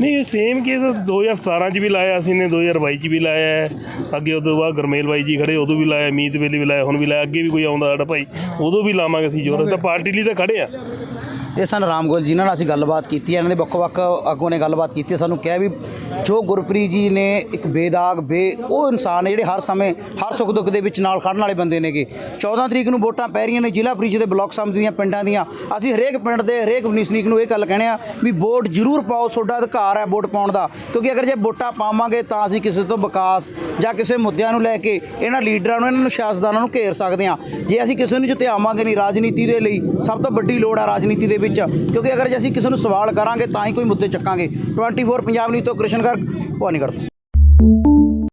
ਨਹੀਂ ਸੇਮ ਕੇਸ 2017 ਚ ਵੀ ਲਾਇਆ ਅਸੀਂ ਨੇ 2022 ਚ ਵੀ ਲਾਇਆ ਹੈ। ਅੱਗੇ ਉਦੋਂ ਬਾਅਦ ਗਰਮੇਲ ਬਾਈ ਜੀ ਖੜੇ ਉਦੋਂ ਵੀ ਲਾਇਆ ਮੀਤ ਵੇਲੇ ਵੀ ਲਾਇਆ ਹੁਣ ਵੀ ਲਾਇਆ ਅੱਗੇ ਵੀ ਕੋਈ ਆਉਂਦਾ ਸਾਡਾ ਭਾਈ। ਉਦੋਂ ਵੀ ਲਾਵਾਂਗੇ ਅਸੀਂ ਜੋਰ। ਅਸੀਂ ਤਾਂ ਪਾਰਟੀ ਲਈ ਤਾਂ ਖੜੇ ਆ। ਇਹ ਸਨ ਰਾਮ ਗੋਲ ਜਿਨ੍ਹਾਂ ਨਾਲ ਅਸੀਂ ਗੱਲਬਾਤ ਕੀਤੀ ਹੈ। ਇਹਨਾਂ ਦੇ ਵੱਖ-ਵੱਖ ਆਗੂਆਂ ਨੇ ਗੱਲਬਾਤ ਕੀਤੀ ਹੈ। ਸਾਨੂੰ ਕਿਹਾ ਵੀ ਜੋ ਗੁਰਪ੍ਰੀਤ ਜੀ ਨੇ ਇੱਕ ਬੇਦਾਗ, ਬੇ ਉਹ ਇਨਸਾਨ ਨੇ ਜਿਹੜੇ ਹਰ ਸਮੇਂ ਹਰ ਸੁੱਖ ਦੁੱਖ ਦੇ ਵਿੱਚ ਨਾਲ ਖੜਨ ਵਾਲੇ ਬੰਦੇ ਨੇਗੇ। 14 ਤਰੀਕ ਨੂੰ ਵੋਟਾਂ ਪੈ ਰਹੀਆਂ ਨੇ ਜ਼ਿਲ੍ਹਾ ਪ੍ਰੀਸ਼ਦ ਦੇ ਬਲਾਕ ਸਮਿਤੀ ਦੀਆਂ ਪਿੰਡਾਂ ਦੀਆਂ। ਅਸੀਂ ਹਰੇਕ ਪਿੰਡ ਦੇ, ਹਰੇਕ ਵਨਿਸਨੀਕ ਨੂੰ ਇਹ ਗੱਲ ਕਹਿਣੇ ਆ ਵੀ ਵੋਟ ਜ਼ਰੂਰ ਪਾਓ, ਤੁਹਾਡਾ ਅਧਿਕਾਰ ਹੈ ਵੋਟ ਪਾਉਣ ਦਾ। ਕਿਉਂਕਿ ਅਗਰ ਜੇ ਵੋਟਾਂ ਪਾਵਾਂਗੇ ਤਾਂ ਅਸੀਂ ਕਿਸੇ ਤੋਂ ਵਿਕਾਸ ਜਾਂ ਕਿਸੇ ਮੁੱਦਿਆਂ ਨੂੰ ਲੈ ਕੇ ਇਹਨਾਂ ਲੀਡਰਾਂ ਨੂੰ, ਇਹਨਾਂ ਨੂੰ ਸਿਆਸਤਦਾਨਾਂ ਨੂੰ ਘੇਰ ਸਕਦੇ ਹਾਂ। ਜੇ ਅਸੀਂ ਕਿਸੇ ਨੂੰ ਜਿੱਤਿਆਵਾਂਗੇ ਨਹੀਂ ਰਾਜਨੀਤੀ ਦੇ ਲਈ, ਸਭ ਤੋਂ ਵੱਡੀ ਲੋੜ ਆ ਰਾਜਨੀਤੀ ਦੇ ਵਿੱਚ। ਕਿਉਂਕਿ ਅਗਰ ਜੇ ਅਸੀਂ ਕਿਸੇ ਨੂੰ ਸਵਾਲ ਕਰਾਂਗੇ, ਤਾਂ ਹੀ ਕੋਈ ਮੁੱਦੇ ਚੱਕਾਂਗੇ। 24 ਪੰਜਾਬ ਨਿਊਜ਼ ਤੋਂ ਕ੍ਰਿਸ਼ਨ ਗਰਗ, ਭਵਾਨੀਗੜ੍ਹ